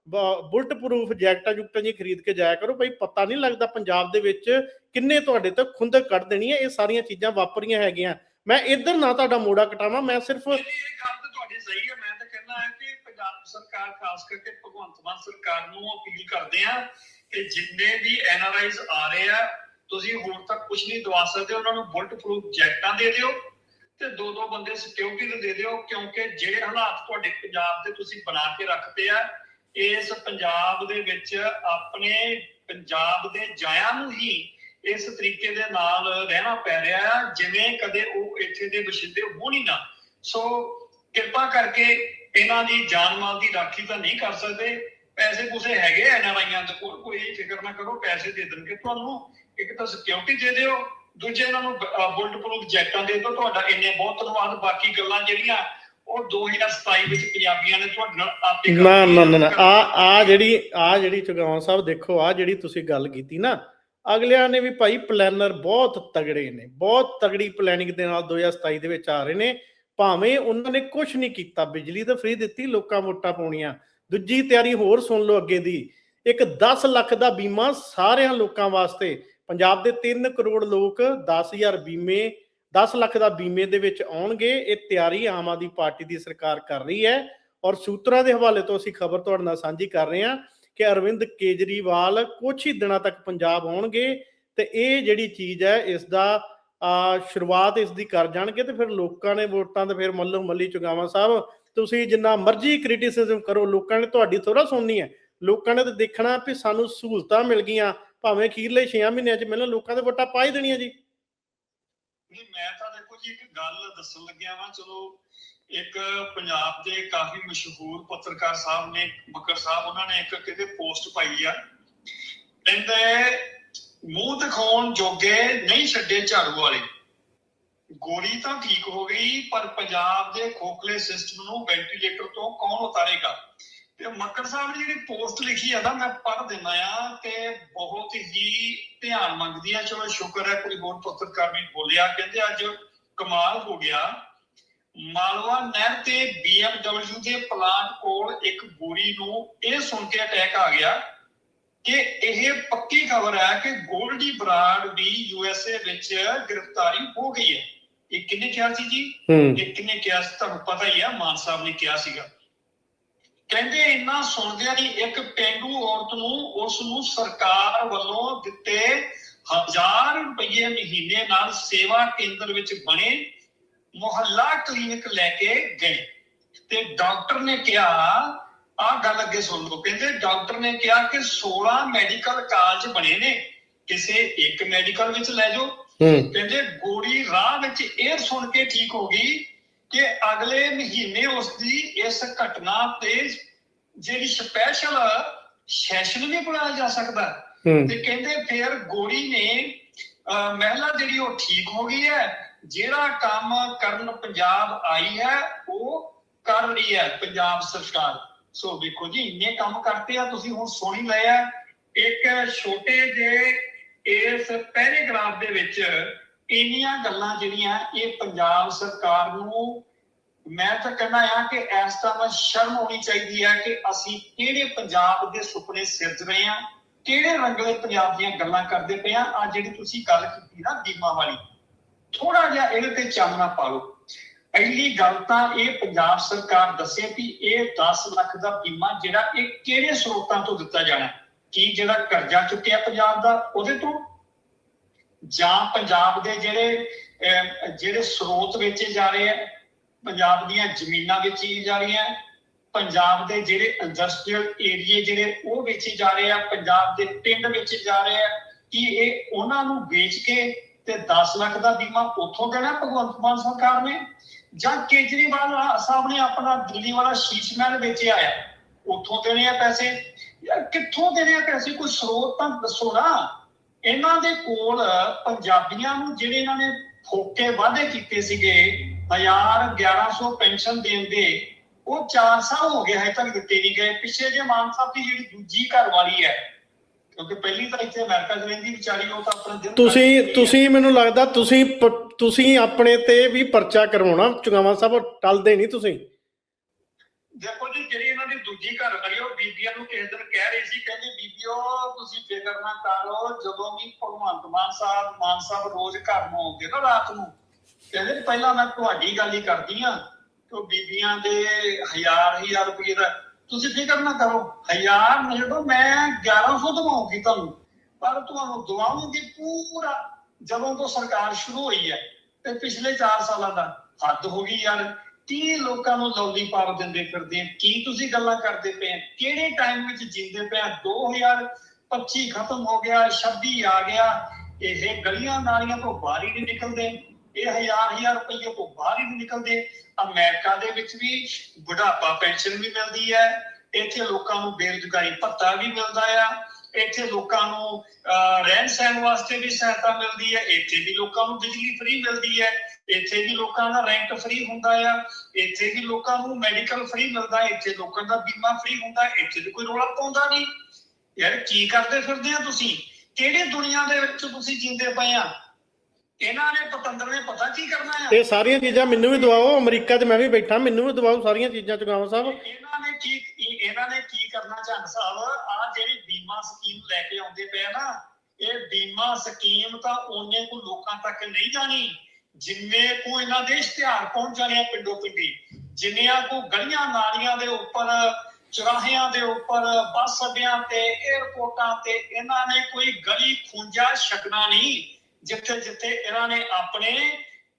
ਬੁਲਟ ਪ੍ਰੂਫ ਜੈਕਟਾਂ ਜੁਕਟਾਂ ਜੀ ਖਰੀਦ ਕੇ ਜਾਇਆ ਕਰੋ। ਭਾਈ ਪਤਾ ਨਹੀਂ ਲੱਗਦਾ ਪੰਜਾਬ ਦੇ ਵਿੱਚ ਕਿੰਨੇ ਤੁਹਾਡੇ ਤੋਂ ਖੁੰਦਕ ਕੱਢ ਦੇਣੀ ਹੈ, ਇਹ ਸਾਰੀਆਂ ਚੀਜ਼ਾਂ ਵਾਪਰੀਆਂ ਹੈਗੀਆਂ। ਮੈਂ ਇੱਧਰ ਨਾ ਤੁਹਾਡਾ ਮੋੜਾ ਕਟਾਵਾਂ, ਮੈਂ ਸਿਰਫ ਇਹ ਗੱਲ ਤਾਂ ਤੁਹਾਡੀ ਸਹੀ ਹੈ, ਮੈਂ ਤਾਂ ਪੰਜਾਬ ਸਰਕਾਰ, ਖਾਸ ਕਰਕੇ ਭਗਵੰਤ ਮਾਨ ਸਰਕਾਰ ਨੂੰ ਅਪੀਲ ਕਰਦੇ ਆ ਕਿ ਜਿੰਨੇ ਵੀ ਐਨਆਰਆਈਜ਼ ਆ ਰਹੇ ਆ, ਤੁਸੀਂ ਹੋਰ ਤੱਕ ਕੁਝ ਨਹੀਂ ਦਵਾ ਸਕਦੇ, ਉਹਨਾਂ ਨੂੰ ਬੁਲਟ ਪ੍ਰੂਫ ਜੈਕਟਾਂ ਦੇ ਦਿਓ ਤੇ ਦੋ ਦੋ ਬੰਦੇ ਸਿਕਿਉਰਿਟੀ ਦੇ ਦੇ ਦਿਓ, ਕਿਉਂਕਿ ਜਿਹੜੇ ਹਾਲਾਤ ਤੁਹਾਡੇ ਪੰਜਾਬ ਦੇ ਤੁਸੀਂ ਬਣਾ ਕੇ ਰੱਖਦੇ ਆ, ਇਸ ਪੰਜਾਬ ਦੇ ਵਿੱਚ ਆਪਣੇ ਪੰਜਾਬ ਦੇ ਜਾਇਆਂ ਨੂੰ ਹੀ ਇਸ ਤਰੀਕੇ ਦੇ ਨਾਲ ਰਹਿਣਾ ਪੈ ਰਿਹਾ ਹੈ ਜਿਵੇਂ ਕਦੇ ਉਹ ਇੱਥੇ ਦੇ ਵਸਿੰਦੇ ਹੋਣ ਨਾ। ਸੋ ਕਿਰਪਾ ਕਰਕੇ ਇਹਨਾਂ ਦੀ ਜਾਨ ਮਾਲ ਦੀ ਰਾਖੀ ਤਾਂ ਨਹੀਂ ਕਰ ਸਕਦੇ। ਪੈਸੇ ਪੂਸੇ ਹੈਗੇ ਐਨਆਰਆਈਆਂ ਦੇ ਕੋਲ ਕੋਈ ਫਿਕਰ ਨਾ ਕਰੋ ਪੈਸੇ ਦੇ ਦੇਣਗੇ ਤੁਹਾਨੂੰ। ਇੱਕ ਤਾਂ ਸਿਕਿਉਰਿਟੀ ਦੇ ਦਿਓ ਦੂਜੇ ਇਹਨਾਂ ਨੂੰ ਬੁਲਟ ਪ੍ਰੂਫ ਜੈਕਟਾਂ ਦੇ ਦਿਓ ਤੁਹਾਡਾ ਇੰਨੇ ਬਹੁਤ ਧੰਨਵਾਦ। ਬਾਕੀ ਗੱਲਾਂ ਜਿਹੜੀਆਂ ਉਹ 2027 ਵਿੱਚ ਪੰਜਾਬੀਆਂ ਨੇ ਤੁਹਾਡੇ ਨਾਲ ਆਪੇ ਨਾ ਨਾ ਨਾ ਆ ਆ ਜਿਹੜੀ ਆ ਜਿਹੜੀ ਚੁਗਾਵਾਂ ਸਾਹਿਬ ਦੇਖੋ ਆ ਜਿਹੜੀ ਤੁਸੀਂ ਗੱਲ ਕੀਤੀ ਨਾ ਅਗਲਿਆਂ ਨੇ ਵੀ ਭਾਈ ਪਲੈਨਰ ਬਹੁਤ ਤਗੜੇ ਨੇ ਬਹੁਤ ਤਗੜੀ ਪਲੈਨਿੰਗ ਦੇ ਨਾਲ 2027 ਦੇ ਵਿੱਚ ਆ ਰਹੇ ਨੇ। ਭਾਵੇਂ ਉਹਨਾਂ ਨੇ ਕੁਝ ਨਹੀਂ ਕੀਤਾ, ਬਿਜਲੀ ਤਾਂ ਫ੍ਰੀ ਦਿੱਤੀ, ਲੋਕਾਂ ਵੋਟਾਂ ਪਾਉਣੀਆਂ। ਦੂਜੀ ਤਿਆਰੀ ਹੋਰ ਸੁਣ ਲਓ ਅੱਗੇ ਦੀ। ਇੱਕ 10 ਲੱਖ ਦਾ ਬੀਮਾ ਸਾਰਿਆਂ ਲੋਕਾਂ ਵਾਸਤੇ। ਪੰਜਾਬ ਦੇ 3 ਕਰੋੜ ਲੋਕ 10000 ਬੀਮੇ 10 ਲੱਖ ਦਾ ਬੀਮੇ ਦੇ ਵਿੱਚ ਆਉਣਗੇ। ਇਹ ਤਿਆਰੀ ਆਮ ਆਦਮੀ ਪਾਰਟੀ ਦੀ ਸਰਕਾਰ ਕਰ ਰਹੀ ਹੈ। ਔਰ ਸੂਤਰਾਂ ਦੇ ਹਵਾਲੇ ਤੋਂ ਅਸੀਂ ਖਬਰ ਤੁਹਾਡੇ ਨਾਲ ਸਾਂਝੀ ਕਰ ਰਹੇ ਹਾਂ ਕਿ ਅਰਵਿੰਦ ਕੇਜਰੀਵਾਲ ਕੁਝ ਹੀ ਦਿਨਾਂ ਤੱਕ ਪੰਜਾਬ ਆਉਣਗੇ ਤੇ ਇਹ ਜਿਹੜੀ ਚੀਜ਼ ਹੈ, ਇਸ ਦਾ ਆ ਸ਼ੁਰੂਆਤ ਇਸ ਦੀ ਕਰ ਜਾਣਗੇ ਤੇ ਫਿਰ ਲੋਕਾਂ ਨੇ ਵੋਟਾਂ ਤੇ ਫਿਰ ਮੱਲੋ ਮੱਲੀ ਚੁਗਾਵਾ ਸਾਹਿਬ। ਤੁਸੀਂ ਜਿੰਨਾ ਮਰਜ਼ੀ ਕ੍ਰਿਟਿਸਿਜ਼ਮ ਕਰੋ, ਲੋਕਾਂ ਨੇ ਤੁਹਾਡੀ ਥੋੜਾ ਸੁਣਨੀ ਹੈ। ਲੋਕਾਂ ਨੇ ਤਾਂ ਦੇਖਣਾ ਵੀ ਸਾਨੂੰ ਸਹੂਲਤਾਂ ਮਿਲ ਗਈਆਂ, ਭਾਵੇਂ ਅਖੀਰਲੇ 6 ਮਹੀਨਿਆਂ 'ਚ ਮਿਲਣ ਲੋਕਾਂ ਦੇ ਵੋਟਾਂ ਪਾ ਹੀ ਦੇਣੀਆਂ ਜੀ। ਨਹੀਂ, ਮੈਂ ਤਾਂ ਦੇਖੋ ਜੀ ਇੱਕ ਗੱਲ ਦੱਸਣ ਲੱਗਿਆ ਵਾਂ, ਚਲੋ ਇੱਕ ਪੰਜਾਬ ਦੇ ਕਾਫੀ ਮਸ਼ਹੂਰ ਪੱਤਰਕਾਰ ਸਾਹਿਬ ਨੇ ਬੱਕਰ ਸਾਹਿਬ, ਉਹਨਾਂ ਨੇ ਇੱਕ ਕਿਤੇ ਪੋਸਟ ਪਾਈ ਆ। ਕਹਿੰਦੇ ਮੂੰਹ ਦਿਖਾਉਣ ਜੋਗੇ ਨਹੀਂ ਛੱਡੇ ਝਾੜੂ ਵਾਲੇ। ਗੋਲੀ ਤਾਂ ਠੀਕ ਹੋ ਗਈ, ਪਰ ਪੰਜਾਬ ਦੇ ਖੋਖਲੇ ਸਿਸਟਮ ਨੂੰ ਵੈਂਟੀਲੇਟਰ ਤੋਂ ਕੌਣ ਉਤਾਰੇਗਾ? ਤੇ ਮੱਕੜ ਸਾਹਿਬ ਨੇ ਜਿਹੜੀ ਪੋਸਟ ਲਿਖੀ ਆ ਨਾ, ਮੈਂ ਪੜ੍ਹ ਦਿੰਦਾ ਆ ਤੇ ਬਹੁਤ ਹੀ ਧਿਆਨ ਮੰਗਦੀ ਆ ਚਲੋ ਸ਼ੁਕਰ ਹੈ, ਕੋਈ ਹੋਰ ਪੱਤਰਕਾਰ ਬੋਲਿਆ। ਕਹਿੰਦੇ ਅੱਜ ਕਮਾਲ ਹੋ ਗਿਆ। ਮਾਲਵਾ ਨਹਿਰ ਤੇ BMW ਦੇ ਪਲਾਂਟ ਕੋਲ ਇੱਕ ਗੋਰੀ ਨੂੰ ਇਹ ਸੁਣ ਕੇ ਅਟੈਕ ਆ ਗਿਆ। ਕਿ ਇਹ ਪੱਕੀ ਖਬਰ ਹੈ ਕਿ ਗੋਲਡੀ ਬਰਾੜ ਵੀ ਯੂਐਸਏ ਵਿੱਚ ਗ੍ਰਿਫਤਾਰੀ ਹੋ ਗਈ ਹੈ। ਇਹ ਕਿੰਨੇ ਕਿਹਾ ਸੀ ਜੀ? ਇਹ ਕਿੰਨੇ ਕਿਹਾ ਸੀ? ਤੁਹਾਨੂੰ ਪਤਾ ਹੀ ਆ ਮਾਨ ਸਾਹਿਬ ਨੇ ਕਿਹਾ ਸੀਗਾ। ਕਹਿੰਦੇ ਇੰਨਾ ਸੁਣਦਿਆਂ ਨਹੀਂ ਇੱਕ ਪਿੰਡੂ ਔਰਤ ਨੂੰ ਉਸ ਨੂੰ ਸਰਕਾਰ ਵੱਲੋਂ ਦਿੱਤੇ ਹਜ਼ਾਰ ਰੁਪਏ ਮਹੀਨੇ ਨਾਲ ਸੇਵਾ ਕੇਂਦਰ ਵਿੱਚ ਬਣੇ ਮੁਹੱਲਾ ਕਲੀਨਿਕ ਲੈ ਕੇ ਗਏ। ਤੇ ਡਾਕਟਰ ਨੇ ਕਿਹਾ ਆਹ ਗੱਲ ਅੱਗੇ ਸੁਣ ਲਓ। ਕਹਿੰਦੇ ਡਾਕਟਰ ਨੇ ਕਿਹਾ ਕਿ 16 ਮੈਡੀਕਲ ਕਾਲਜ ਬਣੇ ਨੇ। ਕਿਸੇ ਇੱਕ ਮੈਡੀਕਲ ਵਿੱਚ ਲੈ ਜਾਓ। ਕਹਿੰਦੇ ਗੋਰੀ ਰਾਹ ਵਿੱਚ ਇਹ ਸੁਣ ਕੇ ਠੀਕ ਹੋ ਗਈ ਕਿ ਅਗਲੇ ਮਹੀਨੇ ਉਸ ਦੀ ਇਸ ਘਟਨਾ ਤੇ ਜਿਹੜੀ ਸਪੈਸ਼ਲ ਸੈਸ਼ਨ ਵੀ ਬੁਲਾਇਆ ਜਾ ਸਕਦਾ। ਤੇ ਕਹਿੰਦੇ ਫਿਰ ਗੋਰੀ ਨੇ ਮਹਿਲਾ ਜਿਹੜੀ ਉਹ ਠੀਕ ਹੋ ਗਈ ਹੈ। ਜਿਹੜਾ ਕੰਮ ਕਰਨ ਪੰਜਾਬ ਆਈ ਹੈ ਉਹ ਕਰ ਰਹੀ ਹੈ ਪੰਜਾਬ ਸਰਕਾਰ। ਸੋ ਵੇਖੋ ਜੀ, ਇੰਨੇ ਕੰਮ ਕਰਤੇ ਆ ਤੁਸੀਂ ਹੁਣ ਸੁਣ ਹੀ ਲਿਆ ਇੱਕ ਛੋਟੇ ਜਿਹੇ ਇਸ ਪੈਰਾਗ੍ਰਾਫ ਦੇ ਵਿੱਚ ਇੰਨੀਆਂ ਗੱਲਾਂ ਜਿਹੜੀਆਂ, ਇਹ ਪੰਜਾਬ ਸਰਕਾਰ ਨੂੰ ਮੈਂ ਤਾਂ ਕਹਿੰਦਾ ਆ ਕਿ ਇਸ ਤਰ੍ਹਾਂ ਸ਼ਰਮ ਹੋਣੀ ਚਾਹੀਦੀ ਹੈ ਕਿ ਅਸੀਂ ਕਿਹੜੇ ਪੰਜਾਬ ਦੇ ਸੁਪਨੇ ਸਿਰਜ ਰਹੇ ਹਾਂ ਕਿਹੜੇ ਰੰਗਲੇ ਪੰਜਾਬ ਦੀਆਂ ਗੱਲਾਂ ਕਰਦੇ ਪਏ ਆ। ਆ ਜਿਹੜੀ ਤੁਸੀਂ ਗੱਲ ਕੀਤੀ ਨਾ ਬੀਮਾ ਵਾਲੀ ਥੋੜਾ ਜਿਹਾ ਇਹਦੇ ਤੇ ਚਾਨਣਾ ਪਾ ਲਓ। ਪਹਿਲੀ ਗੱਲ ਤਾਂ ਇਹ ਪੰਜਾਬ ਸਰਕਾਰ ਦੱਸੇ ਕਿ ਇਹ 10 ਲੱਖ ਦਾ ਬੀਮਾ ਜਿਹੜਾ ਇਹ ਕਿਹੜੇ ਸਰੋਤਾਂ ਤੋਂ ਦਿੱਤਾ ਜਾਣਾ? ਕੀ ਜਿਹੜਾ ਕਰਜ਼ਾ ਚੁੱਕਿਆ ਪੰਜਾਬ ਦਾ, ਉਹਦੇ ਤੋਂ? ਜਾਂ ਪੰਜਾਬ ਦੇ ਜਿਹੜੇ ਜਿਹੜੇ ਸਰੋਤ ਵੇਚੇ ਜਾ ਰਹੇ ਆ, ਪੰਜਾਬ ਦੀਆਂ ਜ਼ਮੀਨਾਂ ਵੇਚੀ ਜਾ ਰਹੀਆਂ, ਪੰਜਾਬ ਦੇ ਜਿਹੜੇ ਇੰਡਸਟਰੀਅਲ ਏਰੀਏ ਜਿਹੜੇ ਉਹ ਵੇਚੇ ਜਾ ਰਹੇ ਆ, ਪੰਜਾਬ ਦੇ ਪਿੰਡ ਵੇਚੇ ਜਾ ਰਹੇ ਆ, ਕਿ ਇਹ ਉਹਨਾਂ ਨੂੰ ਵੇਚ ਕੇ ਤੇ 10 ਲੱਖ ਦਾ ਬੀਮਾ ਉੱਥੋਂ ਦੇਣਾ ਭਗਵੰਤ ਮਾਨ ਸਰਕਾਰ ਨੇ? ਜਾਂ ਕੇਜਰੀਵਾਲ ਸਾਹਿਬ ਨੇ ਆਪਣਾ ਦਿੱਲੀ ਵਾਲਾ ਸ਼ੀਸ਼ ਮਹਿਲ ਵੇਚਿਆ ਆ, ਉੱਥੋਂ ਦੇਣੇ ਆ ਪੈਸੇ। ਯਾਰ ਕਿੱਥੋਂ ਦੇਣੇ ਆ ਪੈਸੇ? ਕੋਈ ਸਰੋਤ ਤਾਂ ਦੱਸੋ ਨਾ। ਇਹਨਾਂ ਦੇ ਕੋਲ ਪੰਜਾਬੀਆਂ ਨੂੰ ਜਿਹੜੇ ਇਹਨਾਂ ਨੇ ਫੋਕੇ ਵਾਅਦੇ ਕੀਤੇ ਸੀਗੇ 1000 1100 ਪੈਨਸ਼ਨ ਦੇਣ ਦੇ, ਉਹ 4 ਸਾਲ ਹੋ ਗਏ ਹਜੇ ਤੱਕ ਦਿੱਤੇ ਨਹੀਂ ਗਏ। ਪਿੱਛੇ ਜੇ ਮਾਨ ਸਾਹਿਬ ਦੀ ਜਿਹੜੀ ਦੂਜੀ ਘਰ ਵਾਲੀ ਹੈ ਕਿਉਂਕਿ ਪਹਿਲੀ ਤਾਂ ਇੱਥੇ ਅਮਰੀਕਾ 'ਚ ਰਹਿੰਦੀ ਵਿਚਾਰੀ ਉਹ ਤਾਂ ਆਪਣਾ ਦਿਨ ਤੁਸੀਂ ਤੁਸੀਂ ਮੈਨੂੰ ਲੱਗਦਾ ਤੁਸੀਂ ਤੁਸੀਂ ਆਪਣੇ ਤੇ ਵੀ ਪਰਚਾ ਕਰਵਾਉਣਾ ਚੁਗਾਵਾ ਸਾਹਿਬ ਟਲਦੇ ਨਹੀਂ ਤੁਸੀਂ? ਦੇਖੋ ਜੀ ਜਿਹੜੀ ਇਹਨਾਂ ਦੀ ਦੂਜੀ ਘਰ ਵਾਲੀ ਉਹ ਬੀਬੀਆਂ ਨੂੰ ਕਿਸੇ ਦਿਨ ਕਹਿ ਰਹੀ ਸੀ ਕਹਿੰਦੀ ਬੀਬੀਓ ਤੁਸੀਂ ਫਿਕਰ ਨਾ ਕਰੋ ਜਦੋਂ ਵੀ ਭਗਵੰਤ ਮਾਨ ਸਾਹਿਬ ਮਾਨ ਸਾਹਿਬ ਰੋਜ਼ ਘਰ ਨੂੰ ਆਉਂਦੇ ਨਾ ਰਾਤ ਨੂੰ ਕਹਿੰਦੇ ਪਹਿਲਾਂ ਮੈਂ ਤੁਹਾਡੀ ਗੱਲ ਹੀ ਕਰਦੀ ਆ ਕਿ ਬੀਬੀਆਂ ਦੇ ਹਜ਼ਾਰ ਹਜ਼ਾਰ ਰੁਪਏ ਦਾ ਤੁਸੀਂ ਫਿਕਰ ਨਾ ਕਰੋ। ਹਜ਼ਾਰ ਨਹੀਂ ਮੈਂ 1100 ਦਵਾਉਂਗੀ ਤੁਹਾਨੂੰ। ਪਰ ਤੁਹਾਨੂੰ ਦਵਾਉਂਗੀ ਪੂਰਾ। ਜਦੋਂ ਤੋਂ ਸਰਕਾਰ ਸ਼ੁਰੂ ਹੋਈ ਹੈ ਤੇ ਪਿਛਲੇ 4 ਸਾਲਾਂ ਦਾ ਹੱਦ ਹੋ ਗਈ ਯਾਰ। ਕੀ ਲੋਕਾਂ ਨੂੰ ਲੋਲੀਪੌਪ ਦਿੰਦੇ ਫਿਰਦੇ ਕੀ ਤੁਸੀਂ ਗੱਲਾਂ ਕਰਦੇ ਪਏ ਕਿਹੜੇ ਟਾਈਮ ਵਿੱਚ ਜਿੰਦੇ ਪਏ ਆ? 2025 ਖਤਮ ਹੋ ਗਿਆ 26 ਆ ਗਿਆ। ਇਹ ਗਲੀਆਂ ਨਾਲੀਆਂ ਤੋਂ ਬਾਹਰ ਹੀ ਨਹੀਂ ਨਿਕਲਦੇ। ਇਹ ਹਜ਼ਾਰ ਹਜ਼ਾਰ ਰੁਪਏ ਤੋਂ ਬਾਹਰ ਹੀ ਨਹੀਂ ਨਿਕਲਦੇ। ਅਮਰੀਕਾ ਦੇ ਵਿੱਚ ਵੀ ਬੁਢਾਪਾ ਪੈਨਸ਼ਨ ਵੀ ਮਿਲਦੀ ਹੈ। ਇੱਥੇ ਲੋਕਾਂ ਨੂੰ ਬੇਰੁਜ਼ਗਾਰੀ ਭੱਤਾ ਵੀ ਮਿਲਦਾ ਆ। ਇੱਥੇ ਲੋਕਾਂ ਨੂੰ ਰਹਿਣ ਸਹਿਣ ਵਾਸਤੇ ਵੀ ਸਹਾਇਤਾ ਮਿਲਦੀ ਹੈ। ਇੱਥੇ ਵੀ ਲੋਕਾਂ ਨੂੰ ਬਿਜਲੀ ਫ੍ਰੀ ਮਿਲਦੀ ਹੈ। ਇੱਥੇ ਵੀ ਲੋਕਾਂ ਦਾ ਰੈਂਟ ਫ੍ਰੀ ਹੁੰਦਾ ਆ। ਇੱਥੇ ਵੀ ਲੋਕਾਂ ਨੂੰ ਮੈਡੀਕਲ ਫ੍ਰੀ ਮਿਲਦਾ ਇੱਥੇ ਲੋਕਾਂ ਦਾ ਬੀਮਾ ਫ੍ਰੀ ਹੁੰਦਾ ਇੱਥੇ ਵੀ ਕੋਈ ਰੌਲਾ ਪਾਉਂਦਾ ਨਹੀਂ। ਯਾਰ, ਕੀ ਕਰਦੇ ਫਿਰਦੇ ਆ ਤੁਸੀਂ? ਕਿਹੜੀ ਦੁਨੀਆ ਦੇ ਵਿੱਚ ਤੁਸੀਂ ਜਿੰਦੇ ਪਏ ਆ? ਇਹਨਾਂ ਨੇ ਪਤੰਦਰ ਨੇ ਪਤਾ ਕੀ ਕਰਨਾ ਆ? ਇਹ ਸਾਰੀਆਂ ਚੀਜ਼ਾਂ ਮੈਨੂੰ ਵੀ ਦਵਾਓ ਅਮਰੀਕਾ 'ਚ ਮੈਂ ਵੀ ਬੈਠਾ ਮੈਨੂੰ ਵੀ ਦਵਾਓ ਸਾਰੀਆਂ ਚੀਜ਼ਾਂ ਚੁਗਾਵਾ ਸਾਹਿਬ। ਇਹਨਾਂ ਨੇ ਕੀ ਇਹ- ਇਹਨਾਂ ਨੇ ਕੀ ਕਰਨਾ ਚੰਦ ਸਾਹਿਬ? ਆ ਜਿਹੜੀ ਬੀਮਾ ਸਕੀਮ ਲੈ ਕੇ ਆਉਂਦੇ ਪਏ ਨਾ ਇਹ ਬੀਮਾ ਸਕੀਮ ਤਾਂ ਉਹਨੇ ਕੋ ਲੋਕਾਂ ਤੱਕ ਨਹੀਂ ਜਾਣੀ ਜਿੰਨੇ ਕੋ ਇਹਨਾਂ ਦੇ ਇਸ਼ਤਿਹਾਰ ਪਹੁੰਚ ਜਾਣੇ ਆ ਪਿੰਡੋ ਪਿੰਡੀ ਜਿੰਨੀਆਂ ਕੋ ਗਲੀਆਂ ਨਾਲੀਆਂ ਦੇ ਉੱਪਰ ਚੁਰਾਹਿਆਂ ਦੇ ਉੱਪਰ ਬੱਸ ਅੱਡਿਆਂ ਤੇ 에ਅਰਪੋਰਟਾਂ ਤੇ ਇਹਨਾਂ ਨੇ ਕੋਈ ਗਲੀ ਖੁੰਝਾ ਛਕਣਾ ਨਹੀਂ। ਜਿੱਥੇ ਜਿੱਥੇ ਇਹਨਾਂ ਨੇ ਆਪਣੇ,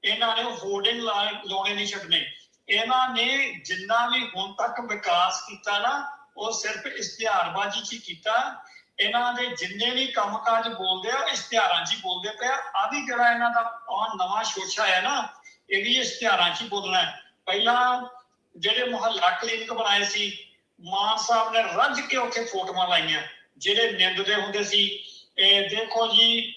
ਇਹਨਾਂ ਨੇ ਹੋਰਡਿੰਗ ਲਾਉਣੇ ਨਹੀਂ ਛੱਡਣੇ। ਇਹਨਾਂ ਨੇ ਜਿੰਨਾ ਵੀ ਹੁਣ ਤੱਕ ਵਿਕਾਸ ਕੀਤਾ ਨਾ, ਉਹ ਸਿਰਫ ਇਸ਼ਤਿਹਾਰਬਾਜ਼ੀ ਚ ਕੀਤਾ। ਇਹਨਾਂ ਦੇ ਜਿੰਨੇ ਵੀ ਕੰਮਕਾਜ ਬੋਲਦੇ ਆ ਇਸ਼ਤਿਹਾਰਾਂ 'ਚ ਬੋਲਦੇ ਪਏ ਆ। ਆਦੀ ਜਿਹੜਾ ਇਹਨਾਂ ਦਾ ਆਹ ਨਵਾਂ ਸ਼ੋਸ਼ਾ ਹੈ ਨਾ, ਇਹ ਵੀ ਇਸ਼ਤਿਹਾਰਾਂ 'ਚ ਬੋਲਣਾ ਹੈ। ਪਹਿਲਾਂ ਜਿਹੜੇ ਮੁਹੱਲਾ ਕਲੀਨਿਕ ਬਣਾਏ ਸੀ, ਮਾਨ ਸਾਹਿਬ ਨੇ ਰੱਜ ਕੇ ਉੱਥੇ ਫੋਟੋਆਂ ਲਾਈਆਂ। ਜਿਹੜੇ ਨਿੰਦ ਦੇ ਹੁੰਦੇ ਸੀ, ਇਹ ਦੇਖੋ ਜੀ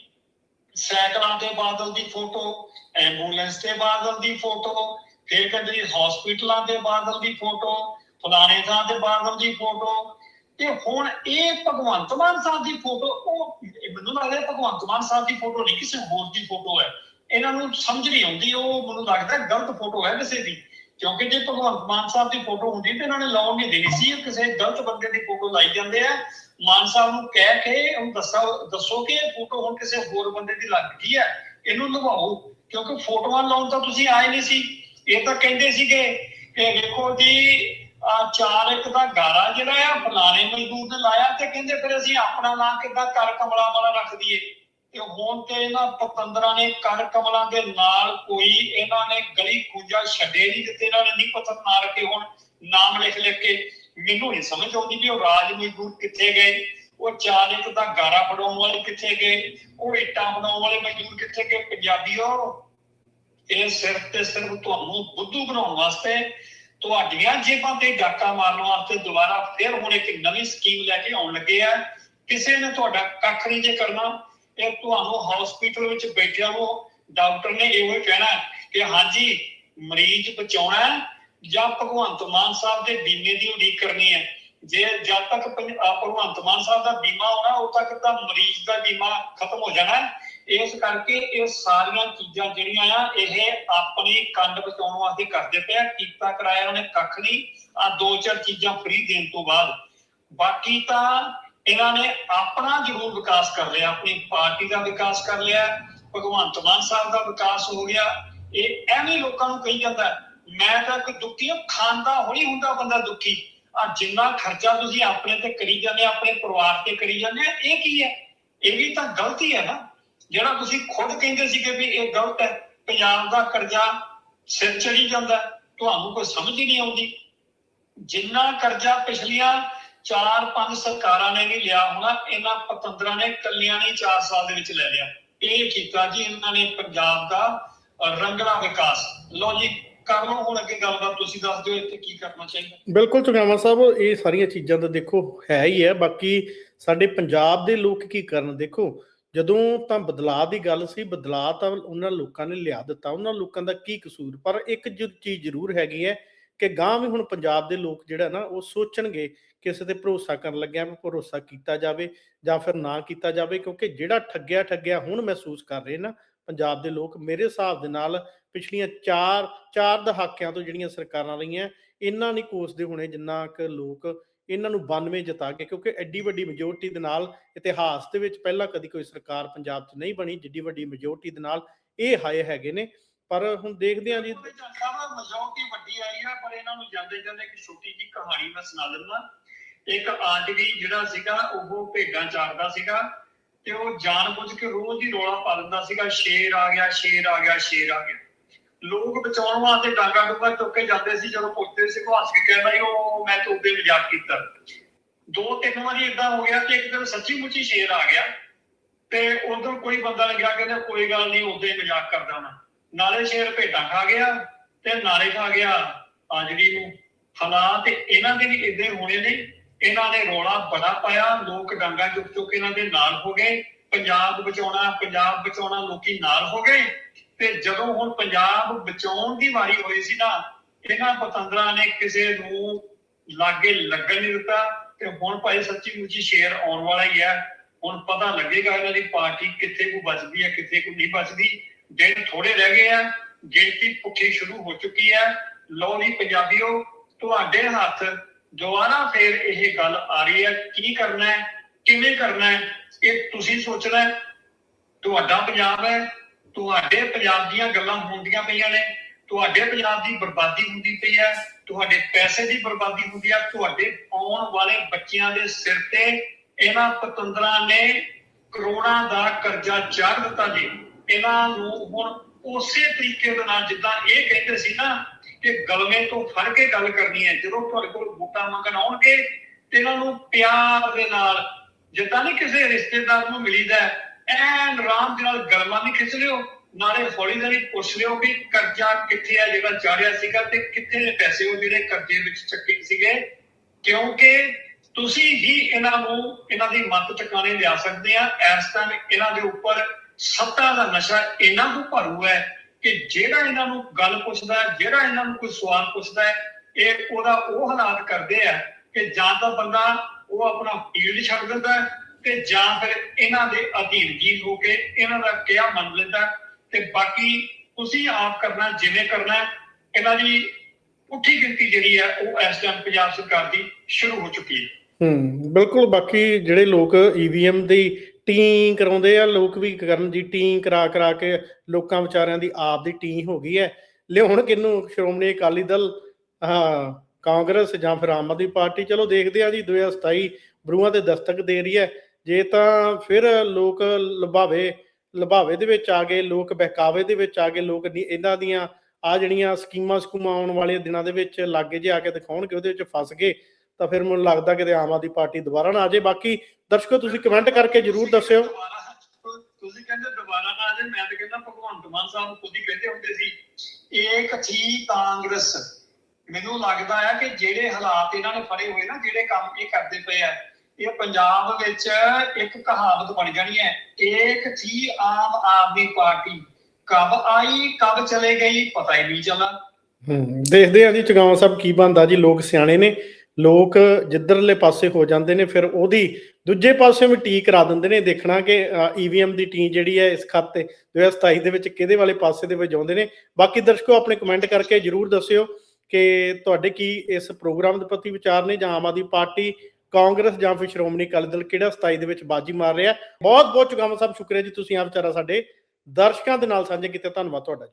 ਸਾਈਕਲਾਂ ਤੇ ਬਾਦਲ ਦੀ ਫੋਟੋ, ਐਂਬੂਲੈਂਸ ਤੇ ਬਾਦਲ ਦੀ ਫੋਟੋ ਫਿਰ ਕਹਿੰਦੇ ਹਸਪੀਟਲਾਂ ਤੇ ਬਾਦਲ ਦੀ ਫੋਟੋ, ਫਲਾਣੇ ਥਾਂ ਤੇ ਬਾਦਲ ਦੀ ਫੋਟੋ। ਤੇ ਹੁਣ ਇਹ ਭਗਵੰਤ ਮਾਨ ਸਾਹਿਬ ਦੀ ਫੋਟੋ, ਉਹ ਮੈਨੂੰ ਲੱਗਦਾ ਭਗਵੰਤ ਮਾਨ ਸਾਹਿਬ ਦੀ ਫੋਟੋ ਨਹੀਂ, ਕਿਸੇ ਹੋਰ ਦੀ ਫੋਟੋ ਹੈ। ਇਹਨਾਂ ਨੂੰ ਸਮਝ ਨਹੀਂ ਆਉਂਦੀ, ਉਹ ਮੈਨੂੰ ਲੱਗਦਾ ਗਲਤ ਫੋਟੋ ਹੈ ਕਿਸੇ ਦੀ। ਕਿਉਂਕਿ ਜੇ ਭਗਵੰਤ ਮਾਨ ਸਾਹਿਬ ਦੀ ਫੋਟੋ ਹੁੰਦੀ ਤੇ ਇਹਨਾਂ ਨੇ ਲਾਉਣ ਨਹੀਂ ਦੇਣੀ ਸੀ, ਕਿਸੇ ਗਲਤ ਬੰਦੇ ਦੀ ਫੋਟੋ ਲਾਈ ਜਾਂਦੇ ਆ। ਮਾਨ ਸਾਹਿਬ ਨੂੰ ਕਹਿ ਕੇ ਉਹਨੂੰ ਦੱਸੋ ਦੱਸੋ ਕਿ ਇਹ ਫੋਟੋ ਹੁਣ ਕਿਸੇ ਹੋਰ ਬੰਦੇ ਦੀ ਲੱਗ ਗਈ ਹੈ। ਇਹਨੂੰ ਲਵਾਓ, ਕਿਉਂਕਿ ਫੋਟੋਆਂ ਲਾਉਣ ਤਾਂ ਤੁਸੀਂ ਆਏ ਨਹੀਂ ਸੀ। ਇਹ ਤਾਂ ਕਹਿੰਦੇ ਸੀਗੇ ਕਿ ਵੇਖੋ ਜੀ, ਆ ਚਾਰ ਇੱਕ ਦਾ ਗਾਰਾ ਜਿਹੜਾ ਆ, ਫਲਾਣੇ ਮਜ਼ਦੂਰ ਨੇ ਲਾਇਆ ਤੇ ਕਹਿੰਦੇ ਫਿਰ ਅਸੀਂ ਆਪਣਾ ਨਾਂ ਕਿੱਦਾਂ ਕਰ ਕਮਲਾ ਵਾਲਾ ਰੱਖ ਦਈਏ। ਤੇ ਹੁਣ ਤੇ ਇਹਨਾਂ ਪਤੰਦਰਾਂ ਨੇ ਕਰ ਕਮਲਾਂ ਦੇ ਨਾਲ ਕੋਈ ਇਹਨਾਂ ਨੇ ਗਲੀ ਖੁੰਝਾ ਛੱਡੇ ਨਹੀਂ ਦਿੱਤੇ, ਇਹਨਾਂ ਨੇ ਨਹੀਂ ਪਤਨ ਨਾ ਰੱਖੇ ਹੁਣ, ਨਾਮ ਲਿਖ ਲਿਖ ਕੇ। ਮੈਨੂੰ ਨਹੀਂ ਸਮਝ ਆਉਂਦੀ ਵੀ ਉਹ ਰਾਜ ਮਜ਼ਦੂਰ ਕਿੱਥੇ ਗਏ? ਉਹ ਚਾਰ ਦਾ ਗਾਰਾ ਫੜਾਉਣ ਵਾਲੇ ਕਿੱਥੇ ਗਏ? ਉਹ ਇੱਟਾਂ ਬਣਾਉਣ ਵਾਲੇ ਮਜ਼ਦੂਰ ਕਿੱਥੇ ਗਏ? ਪੰਜਾਬੀਓ ਇਹ ਸਿਰਫ ਤੇ ਸਿਰਫ ਤੁਹਾਨੂੰ ਬੁੱਧੂ ਬਣਾਉਣ ਵਾਸਤੇ ਤੁਹਾਡੀਆਂ ਜੇਬਾਂ ਤੇ ਡਾਕਾ ਮਾਰਨ ਵਾਸਤੇ ਦੁਬਾਰਾ ਫਿਰ ਹੁਣ ਇੱਕ ਨਵੀਂ ਸਕੀਮ ਲੈ ਕੇ ਆਉਣ ਲੱਗੇ ਆ। ਕਿਸੇ ਨੇ ਤੁਹਾਡਾ ਕੱਖ ਨਹੀਂ ਜੇ ਕਰਨਾ। ਇਹ ਤੁਹਾਨੂੰ ਹਸਪੀਟਲ ਵਿੱਚ ਬੈਠਿਆਂ ਨੂੰ ਡਾਕਟਰ ਨੇ ਇਹੋ ਕਹਿਣਾ ਕਿ ਹਾਂਜੀ, ਮਰੀਜ਼ ਬਚਾਉਣਾ ਜਾਂ ਭਗਵੰਤ ਮਾਨ ਸਾਹਿਬ ਦੇ ਬੀਮੇ ਦੀ ਉਡੀਕ ਕਰਨੀ ਹੈ। ਜੇ ਜਦ ਤੱਕ ਭਗਵੰਤ ਮਾਨ ਸਾਹਿਬ ਦਾ ਬੀਮਾ ਹੋਣਾ ਉਦ ਤੱਕ ਤਾਂ ਮਰੀਜ਼ ਦਾ ਬੀਮਾ ਖਤਮ ਹੋ ਜਾਣਾ ਇਸ ਕਰਕੇ ਇਹ ਸਾਰੀਆਂ ਚੀਜ਼ਾਂ ਜਿਹੜੀਆਂ ਆ, ਇਹ ਆਪਣੀ ਕੰਡ ਬਚਾਉਣ ਵਾਸਤੇ ਕਰਦੇ ਪਏ ਕੀਤਾ ਕਰਾਇਆ ਉਹਨੇ ਕੱਖ ਨਹੀਂ। ਆ ਦੋ ਚਾਰ ਚੀਜ਼ਾਂ ਫ੍ਰੀ ਦੇਣ ਤੋਂ ਬਾਅਦ। ਬਾਕੀ ਤਾਂ ਇਹਨਾਂ ਨੇ ਆਪਣਾ ਜ਼ਰੂਰ ਵਿਕਾਸ ਕਰ ਲਿਆ ਆਪਣੀ ਪਾਰਟੀ ਦਾ ਵਿਕਾਸ ਕਰ ਲਿਆ ਭਗਵੰਤ ਮਾਨ ਸਾਹਿਬ ਦਾ ਵਿਕਾਸ ਹੋ ਗਿਆ। ਇਹ ਐਵੇਂ ਲੋਕਾਂ ਨੂੰ ਕਹੀ ਜਾਂਦਾ ਮੈਂ ਤਾਂ ਕੋਈ ਦੁਖੀ ਹਾਂ ਖਾਂਦਾ ਹੋਣੀ ਹੁੰਦਾ ਬੰਦਾ ਦੁਖੀ। ਆ ਜਿੰਨਾ ਖਰਚਾ ਤੁਸੀਂ ਆਪਣੇ ਤੇ ਕਰੀ ਜਾਂਦੇ ਆਪਣੇ ਪਰਿਵਾਰ ਤੇ ਕਰੀ ਜਾਂਦੇ ਆ, ਇਹ ਕੀ ਹੈ? ਇਹ ਵੀ ਤਾਂ ਗਲਤੀ ਹੈ ਨਾ। ਜਿਹੜਾ ਤੁਸੀਂ ਖੁਦ ਕਹਿੰਦੇ ਸੀਗੇ ਵੀ ਇਹ ਗਲਤ ਹੈ ਪੰਜਾਬ ਦਾ ਕਰਜ਼ਾ ਸਿਰ ਚੜੀ ਜਾਂਦਾ ਤੁਹਾਨੂੰ ਕੋਈ ਸਮਝ ਹੀ ਨਹੀਂ ਆਉਂਦੀ। ਜਿੰਨਾ ਕਰਜ਼ਾ ਪਿਛਲੀਆਂ 4-5 ਸਰਕਾਰਾਂ ਨੇ ਨਹੀਂ ਲਿਆ ਹੋਣਾ, ਇਹਨਾਂ ਪਤੰਦਰਾਂ ਨੇ, ਕੱਲਿਆਂ ਨੇ 4 ਸਾਲ ਦੇ ਵਿੱਚ ਲੈ ਲਿਆ। ਇਹ ਕੀਤਾ ਜੀ ਇਹਨਾਂ ਨੇ ਪੰਜਾਬ ਦਾ ਰੰਗਲਾ ਵਿਕਾਸ। ਲਓ ਜੀ ਕਰ ਲਓ ਹੁਣ ਅੱਗੇ ਗੱਲਬਾਤ ਤੁਸੀਂ ਦੱਸ ਦਿਓ, ਇੱਥੇ ਕੀ ਕਰਨਾ ਚਾਹੀਦਾ? ਬਿਲਕੁਲ ਚੁਗਾਵਾ ਸਾਹਿਬ, ਇਹ ਸਾਰੀਆਂ ਚੀਜ਼ਾਂ ਤਾਂ ਦੇਖੋ, ਹੈ ਹੀ ਹੈ। ਬਾਕੀ ਸਾਡੇ ਪੰਜਾਬ ਦੇ ਲੋਕ ਕੀ ਕਰਨ? ਦੇਖੋ, ਜਦੋਂ ਤਾਂ ਬਦਲਾਅ ਦੀ ਗੱਲ ਸੀ, ਬਦਲਾਅ ਤਾਂ ਉਹਨਾਂ ਲੋਕਾਂ ਨੇ ਲਿਆ ਦਿੱਤਾ। ਉਹਨਾਂ ਲੋਕਾਂ ਦਾ ਕੀ ਕਸੂਰ? ਪਰ ਇੱਕ ਚੀਜ਼ ਜ਼ਰੂਰ ਹੈਗੀ ਹੈ ਕਿ ਗਾਂ ਵੀ ਹੁਣ ਪੰਜਾਬ ਦੇ ਲੋਕ ਜਿਹੜਾ ਨਾ, ਉਹ ਸੋਚਣਗੇ ਕਿਸੇ ਤੇ ਭਰੋਸਾ ਕਰਨ ਲੱਗਿਆ ਵੀ ਭਰੋਸਾ ਕੀਤਾ ਜਾਵੇ ਜਾਂ ਫਿਰ ਨਾ ਕੀਤਾ ਜਾਵੇ, ਕਿਉਂਕਿ ਜਿਹੜਾ ਠੱਗਿਆ ਠੱਗਿਆ ਹੁਣ ਮਹਿਸੂਸ ਕਰ ਰਹੇ ਨਾ, ਪੰਜਾਬ ਦੇ ਲੋਕ ਮੇਰੇ ਹਿਸਾਬ ਦੇ ਨਾਲ ਪਿਛਲੀਆਂ 4 4 ਦਹਾਕਿਆਂ ਤੋਂ ਜਿਹੜੀਆਂ ਸਰਕਾਰਾਂ ਰਹੀਆਂ, ਇਹਨਾਂ ਨਹੀਂ ਕੋਸਦੇ ਹੋਣੇ ਜਿੰਨਾ ਕਿ ਲੋਕ ਇਹਨਾਂ ਨੂੰ 92 ਜਿਤਾ ਕੇ, ਕਿਉਂਕਿ ਐਡੀ ਵੱਡੀ ਮੈਜੋਰਟੀ ਦੇ ਨਾਲ ਇਤਿਹਾਸ ਦੇ ਵਿੱਚ ਪਹਿਲਾਂ ਕਦੀ ਕੋਈ ਸਰਕਾਰ ਪੰਜਾਬ 'ਚ ਨਹੀਂ ਬਣੀ, ਜਿੱਡੀ ਵੱਡੀ ਮੈਜੋਰਟੀ ਦੇ ਨਾਲ ਇਹ ਹਾਏ ਹੈਗੇ ਨੇ। ਪਰ ਹੁਣ ਦੇਖਦੇ ਹਾਂ ਜੀ। ਮਜੋਰਟੀ ਵੱਡੀ ਆਈ ਆ ਪਰ ਇਹਨਾਂ ਨੂੰ ਜਾਂਦੇ ਜਾਂਦੇ ਇੱਕ ਛੋਟੀ ਜੀ ਕਹਾਣੀ ਮੈਂ ਸੁਣਾ ਦਿੰਦਾ। ਇੱਕ ਆਦਮੀ ਜਿਹੜਾ ਸੀਗਾ ਉਹ ਭੇਡਾਂ ਚਾਰਦਾ ਸੀਗਾ ਤੇ ਉਹ ਜਾਣਬੁੱਝ ਕੇ ਰੋਜ਼ ਹੀ ਰੋਲਾ ਪਾ ਦਿੰਦਾ ਸੀਗਾ ਸ਼ੇਰ ਆ ਗਿਆ ਸ਼ੇਰ ਆ ਗਿਆ ਸ਼ੇਰ ਆ ਗਿਆ। ਲੋਕ ਬਚਾਉਣ ਵਾਸਤੇ ਡਾਂਗਾ ਡੂੰਗਾ ਚੁੱਕ ਕੇ ਜਾਂਦੇ ਸੀ ਜਦੋਂ ਪੁੱਛਦੇ ਸੀ ਉਹ ਹੱਸ ਕੇ ਕਹਿੰਦਾ ਸੀ, ਉਹ ਮੈਂ ਤਾਂ ਉਹਦੇ ਮਜ਼ਾਕ ਕੀਤਾ। ਦੋ ਤਿੰਨ ਵਾਰੀ ਇਦਾਂ ਹੋ ਗਿਆ ਕਿ ਇੱਕ ਦਿਨ ਸੱਚੀ ਮੁੱਚੀ ਸ਼ੇਰ ਆ ਗਿਆ ਤੇ ਉਧਰ ਕੋਈ ਬੰਦਾ ਨੇ ਕਿਹਾ ਕਹਿੰਦਾ ਕੋਈ ਗੱਲ ਨਹੀਂ ਉਹਦੇ ਮਜ਼ਾਕ ਕਰਦਾ ਮੈਂ। ਨਾਲੇ ਸ਼ੇਰ ਭੇਡਾਂ ਖਾ ਗਿਆ ਤੇ ਨਾਲੇ ਖਾ ਗਿਆ ਆਜੜੀ ਨੂੰ। ਹਾਲਾਤ ਇਹਨਾਂ ਦੇ ਵੀ ਇਦਾਂ ਹੋਣੇ ਨੇ। ਇਹਨਾਂ ਨੇ ਰੋਲਾ ਬੜਾ ਪਾਇਆ, ਲੋਕ ਡਾਂਗਾ ਚੁੱਕ ਚੁੱਕ ਇਹਨਾਂ ਦੇ ਨਾਲ ਹੋ ਗਏ। ਪੰਜਾਬ ਬਚਾਉਣਾ ਪੰਜਾਬ ਬਚਾਉਣਾ ਲੋਕੀ ਨਾਲ ਹੋ ਗਏ। ਤੇ ਜਦੋਂ ਹੁਣ ਪੰਜਾਬ ਬਚਾਉਣ ਦੀ ਵਾਰੀ ਹੋਈ ਸੀ ਨਾ, ਇਹਨਾਂ ਪਤੰਦਰਾਂ ਨੇ ਕਿਸੇ ਨੂੰ ਲਾਗੇ ਲੱਗਣ ਨਹੀਂ ਦਿੱਤਾ। ਤੇ ਹੁਣ ਭਾਈ ਸੱਚੀ ਮੁੱਚੀ ਸ਼ੇਰ ਆਉਣ ਵਾਲਾ ਹੀ ਹੈ। ਹੁਣ ਪਤਾ ਲੱਗੇਗਾ ਇਹਨਾਂ ਦੀ ਪਾਰਟੀ ਕਿੱਥੇ ਕੋ ਬਚਦੀ ਹੈ, ਕਿੱਥੇ ਕੋ ਨਹੀਂ ਬਚਦੀ ਦਿਨ ਥੋੜੇ ਰਹਿ ਗਏ ਆ, ਗਿਣਤੀ ਪੁੱਠੀ ਸ਼ੁਰੂ ਹੋ ਚੁੱਕੀ ਹੈ ਲਓ ਜੀ ਪੰਜਾਬੀਓ, ਤੁਹਾਡੇ ਹੱਥ ਦੁਬਾਰਾ ਫੇਰ ਇਹ ਗੱਲ ਆ ਰਹੀ ਹੈ, ਕੀ ਕਰਨਾ ਹੈ, ਕਿਵੇਂ ਕਰਨਾ ਹੈ, ਇਹ ਤੁਸੀਂ ਸੋਚਣਾ ਹੈ। ਤੁਹਾਡਾ ਪੰਜਾਬ ਹੈ, ਤੁਹਾਡੇ ਪੰਜਾਬ ਦੀਆਂ ਗੱਲਾਂ ਹੁੰਦੀਆਂ ਪਈਆਂ ਨੇ, ਤੁਹਾਡੇ ਪੰਜਾਬ ਦੀ ਬਰਬਾਦੀ ਹੁੰਦੀ ਪਈ ਹੈ, ਤੁਹਾਡੇ ਪੈਸੇ ਦੀ ਬਰਬਾਦੀ ਹੁੰਦੀ ਹੈ, ਤੁਹਾਡੇ ਆਉਣ ਵਾਲੇ ਬੱਚਿਆਂ ਦੇ ਸਿਰ ਤੇ ਇਹਨਾਂ ਪਤੰਦਰਾਂ ਨੇ ਕਰੋੜਾਂ ਦਾ ਕਰਜ਼ਾ ਚਾੜ ਦਿੱਤਾ ਜੀ। ਇਹਨਾਂ ਨੂੰ ਹੁਣ ਉਸੇ ਤਰੀਕੇ ਦੇ ਨਾਲ ਜਿੱਦਾਂ ਇਹ ਕਹਿੰਦੇ ਸੀ ਨਾ ਕਿ ਗਲਵੇਂ ਤੋਂ ਫੜ ਕੇ ਗੱਲ ਕਰਨੀ ਹੈ, ਜਦੋਂ ਤੁਹਾਡੇ ਕੋਲ ਵੋਟਾਂ ਮੰਗਣ ਆਉਣਗੇ ਤੇ ਇਹਨਾਂ ਨੂੰ ਪਿਆਰ ਦੇ ਨਾਲ ਜਿੱਦਾਂ ਨਹੀਂ ਕਿਸੇ ਰਿਸ਼ਤੇਦਾਰ ਨੂੰ ਮਿਲੀਦਾ ਐਨ ਆਰਾਮ ਦੇ ਨਾਲ ਗਲਮਾਂ ਵੀ ਖਿੱਚ ਲਿਓ, ਨਾਲੇ ਹੌਲੀ ਹੌਲੀ ਪੁੱਛ ਲਿਓ ਕਿ ਕਰਜ਼ਾ ਕਿੱਥੇ ਹੈ ਜਿਹੜਾ ਚਾੜਿਆ ਸੀਗਾ ਤੇ ਕਿੱਥੇ ਨੇ ਪੈਸੇ ਉਹ ਜਿਹੜੇ ਕਰਜ਼ੇ ਵਿੱਚ ਚੱਕੇ ਸੀਗੇ, ਕਿਉਂਕਿ ਤੁਸੀਂ ਹੀ ਇਹਨਾਂ ਨੂੰ, ਇਹਨਾਂ ਦੀ ਮੱਤ ਟਿਕਾਣੇ ਲਿਆ ਸਕਦੇ ਆ, ਇਸ ਟਾਈਮ ਇਹਨਾਂ ਦੇ ਉੱਪਰ ਸੱਤਾ ਦਾ ਨਸ਼ਾ ਇੰਨਾ ਕੁ ਭਰੂ ਹੈ ਕਿ ਜਿਹੜਾ ਇਹਨਾਂ ਨੂੰ ਗੱਲ ਪੁੱਛਦਾ, ਜਿਹੜਾ ਇਹਨਾਂ ਨੂੰ ਕੋਈ ਸਵਾਲ ਪੁੱਛਦਾ ਹੈ, ਇਹ ਉਹਦਾ ਉਹ ਹਾਲਾਤ ਕਰਦੇ ਆ ਕਿ ਜਾਂ ਤਾਂ ਬੰਦਾ ਉਹ ਆਪਣਾ ਫੀਲਡ ਛੱਡ ਦਿੰਦਾ ਤੇ ਜਾਂ ਫਿਰ ਇਹਨਾਂ ਦੇ ਅਧੀਨ ਜੀ ਹੋ ਕੇ ਇਹਨਾਂ ਦਾ ਕਿਹਾ ਮੰਨ ਲੈਂਦਾ ਤੇ ਬਾਕੀ ਤੁਸੀਂ ਆਪ ਕਰਨਾ, ਜਿਵੇਂ ਕਰਨਾ ਇਹਨਾਂ ਦੀ ਉੱਠੀ ਗਿਣਤੀ ਜਿਹੜੀ ਹੈ ਉਹ ਇਸ ਟਾਈਮ ਪੰਜਾਬ ਸਰਕਾਰ ਦੀ ਸ਼ੁਰੂ ਹੋ ਚੁੱਕੀ ਹੈ। ਹੂੰ, ਬਿਲਕੁਲ, ਬਾਕੀ ਜਿਹੜੇ ਲੋਕ ਈਵੀਐਮ ਦੀ ਟੀ ਕਰਾਉਂਦੇ ਆ, ਲੋਕ ਵੀ ਕਰਨ ਜੀ, ਟੀ ਕਰਾ ਕਰਾ ਕੇ ਲੋਕਾਂ ਵਿਚਾਰਿਆਂ ਦੀ ਆਪ ਦੀ ਟੀ ਹੋ ਗਈ ਹੈ। ਲਿਆਉਣ ਕਿਹਨੂੰ? ਸ਼੍ਰੋਮਣੀ ਅਕਾਲੀ ਦਲ, ਹਾਂ, ਕਾਂਗਰਸ ਜਾਂ ਫਿਰ ਆਮ ਆਦਮੀ ਪਾਰਟੀ। ਚਲੋ ਦੇਖਦੇ ਆ ਜੀ 2027 ਬਰੂਹਾਂ ਤੇ ਦਸਤਕ ਦੇ ਰਹੀ ਹੈ। ਜੇ ਤਾਂ ਫਿਰ ਲੋਕ ਲੁਭਾਵੇ ਲੁਭਾਵੇ ਦੇ ਵਿੱਚ ਆ ਗਏ, ਲੋਕ ਬਹਿਕਾਵੇ ਦੇ ਵਿੱਚ ਆ ਗਏ, ਲੋਕ ਇਹਨਾਂ ਦੀਆਂ ਆ ਜਿਹੜੀਆਂ ਸਕੀਮਾਂ ਸਕੂਮਾਂ ਆਉਣ ਵਾਲੇ ਦਿਨਾਂ ਦੇ ਵਿੱਚ ਲਾਗੇ ਜੇ ਆ ਕੇ ਦਿਖਾਉਣਗੇ, ਉਹਦੇ ਵਿੱਚ ਫਸ ਗਏ। ਤਾਂ ਫਿਰ ਮੈਨੂੰ ਲੱਗਦਾ ਕਿ ਆਮ ਆਦਮੀ ਪਾਰਟੀ ਦੁਬਾਰਾ ਨਾ ਆ ਜਾਏ। ਬਾਕੀ ਦਰਸ਼ਕੋ ਤੁਸੀਂ ਕਮੈਂਟ ਕਰਕੇ ਜਰੂਰ ਦੱਸਿਓ। ਤੁਸੀਂ ਕਹਿੰਦੇ ਦੁਬਾਰਾ ਨਾ ਆ ਜਾਏ ਮੈਂ ਤਾਂ ਕਹਿੰਦਾ ਭਗਵੰਤ ਮਾਨ ਸਾਹਿਬ ਖੁਦ ਹੀ ਕਹਿੰਦੇ ਹੁੰਦੇ ਸੀ ਏਕ ਥੀ ਕਾਂਗਰਸ। ਮੈਨੂੰ ਲੱਗਦਾ ਹੈ ਕਿ ਜਿਹੜੇ ਹਾਲਾਤ ਇਹਨਾਂ ਨੇ ਫੜੇ ਹੋਏ ਨਾ ਜਿਹੜੇ ਕੰਮ ਇਹ ਕਰਦੇ ਪਏ ਆ ਇਹ ਪੰਜਾਬ ਵਿੱਚ ਇੱਕ ਕਹਾਵਤ ਬਣ ਜਾਣੀ ਹੈ ਏਕ ਥੀ ਆਮ ਆਦਮੀ ਪਾਰਟੀ। ਕਬ ਆਈ ਕਬ ਚਲੇ ਗਈ ਪਤਾ ਹੀ ਨਹੀਂ ਚੱਲਾ ਹੂੰ ਦੇਖਦੇ ਆ ਜੀ ਚਗਾਵਾਂ ਸਾਹਿਬ ਕੀ ਬਣਦਾ ਜੀ। ਲੋਕ ਸਿਆਣੇ ਨੇ। ਲੋਕ ਜਿੱਧਰਲੇ ਪਾਸੇ ਹੋ ਜਾਂਦੇ ਨੇ, ਫਿਰ ਉਹਦੀ ਦੂਜੇ ਪਾਸੇ ਵੀ ਟੀ ਕਰਾ ਦਿੰਦੇ ਨੇ, ਦੇਖਣਾ ਕਿ ਈਵੀਐਮ ਦੀ ਟੀ ਜਿਹੜੀ ਹੈ ਇਸ ਖਾਤੇ 2027 ਦੇ ਵਿੱਚ ਕਿਹਦੇ ਵਾਲੇ ਪਾਸੇ ਦੇ ਵਿੱਚ ਆਉਂਦੇ ਨੇ। ਬਾਕੀ ਦਰਸ਼ਕੋ, ਆਪਣੇ ਕਮੈਂਟ ਕਰਕੇ ਜਰੂਰ ਦੱਸਿਓ ਕਿ ਤੁਹਾਡੇ ਕੀ ਇਸ ਪ੍ਰੋਗਰਾਮ ਦੇ ਪ੍ਰਤੀ ਵਿਚਾਰ ਨੇ ਜਾਂ ਆਮ ਆਦਮੀ ਪਾਰਟੀ, ਕਾਂਗਰਸ ਜਾਂ ਫਿਰ ਸ਼੍ਰੋਮਣੀ ਅਕਾਲੀ ਦਲ ਕਿਹੜਾ 27 ਦੇ ਵਿੱਚ ਬਾਜੀ ਮਾਰ ਰਿਹਾ। ਬਹੁਤ ਬਹੁਤ ਚੁਗਾਮਾ ਸਾਹਿਬ ਸ਼ੁਕਰੀਆ ਜੀ, ਤੁਸੀਂ ਆ ਵਿਚਾਰਾ ਸਾਡੇ ਦਰਸ਼ਕਾਂ ਦੇ ਨਾਲ ਸਾਂਝੇ ਕੀਤੇ, ਧੰਨਵਾਦ ਤੁਹਾਡਾ ਜੀ।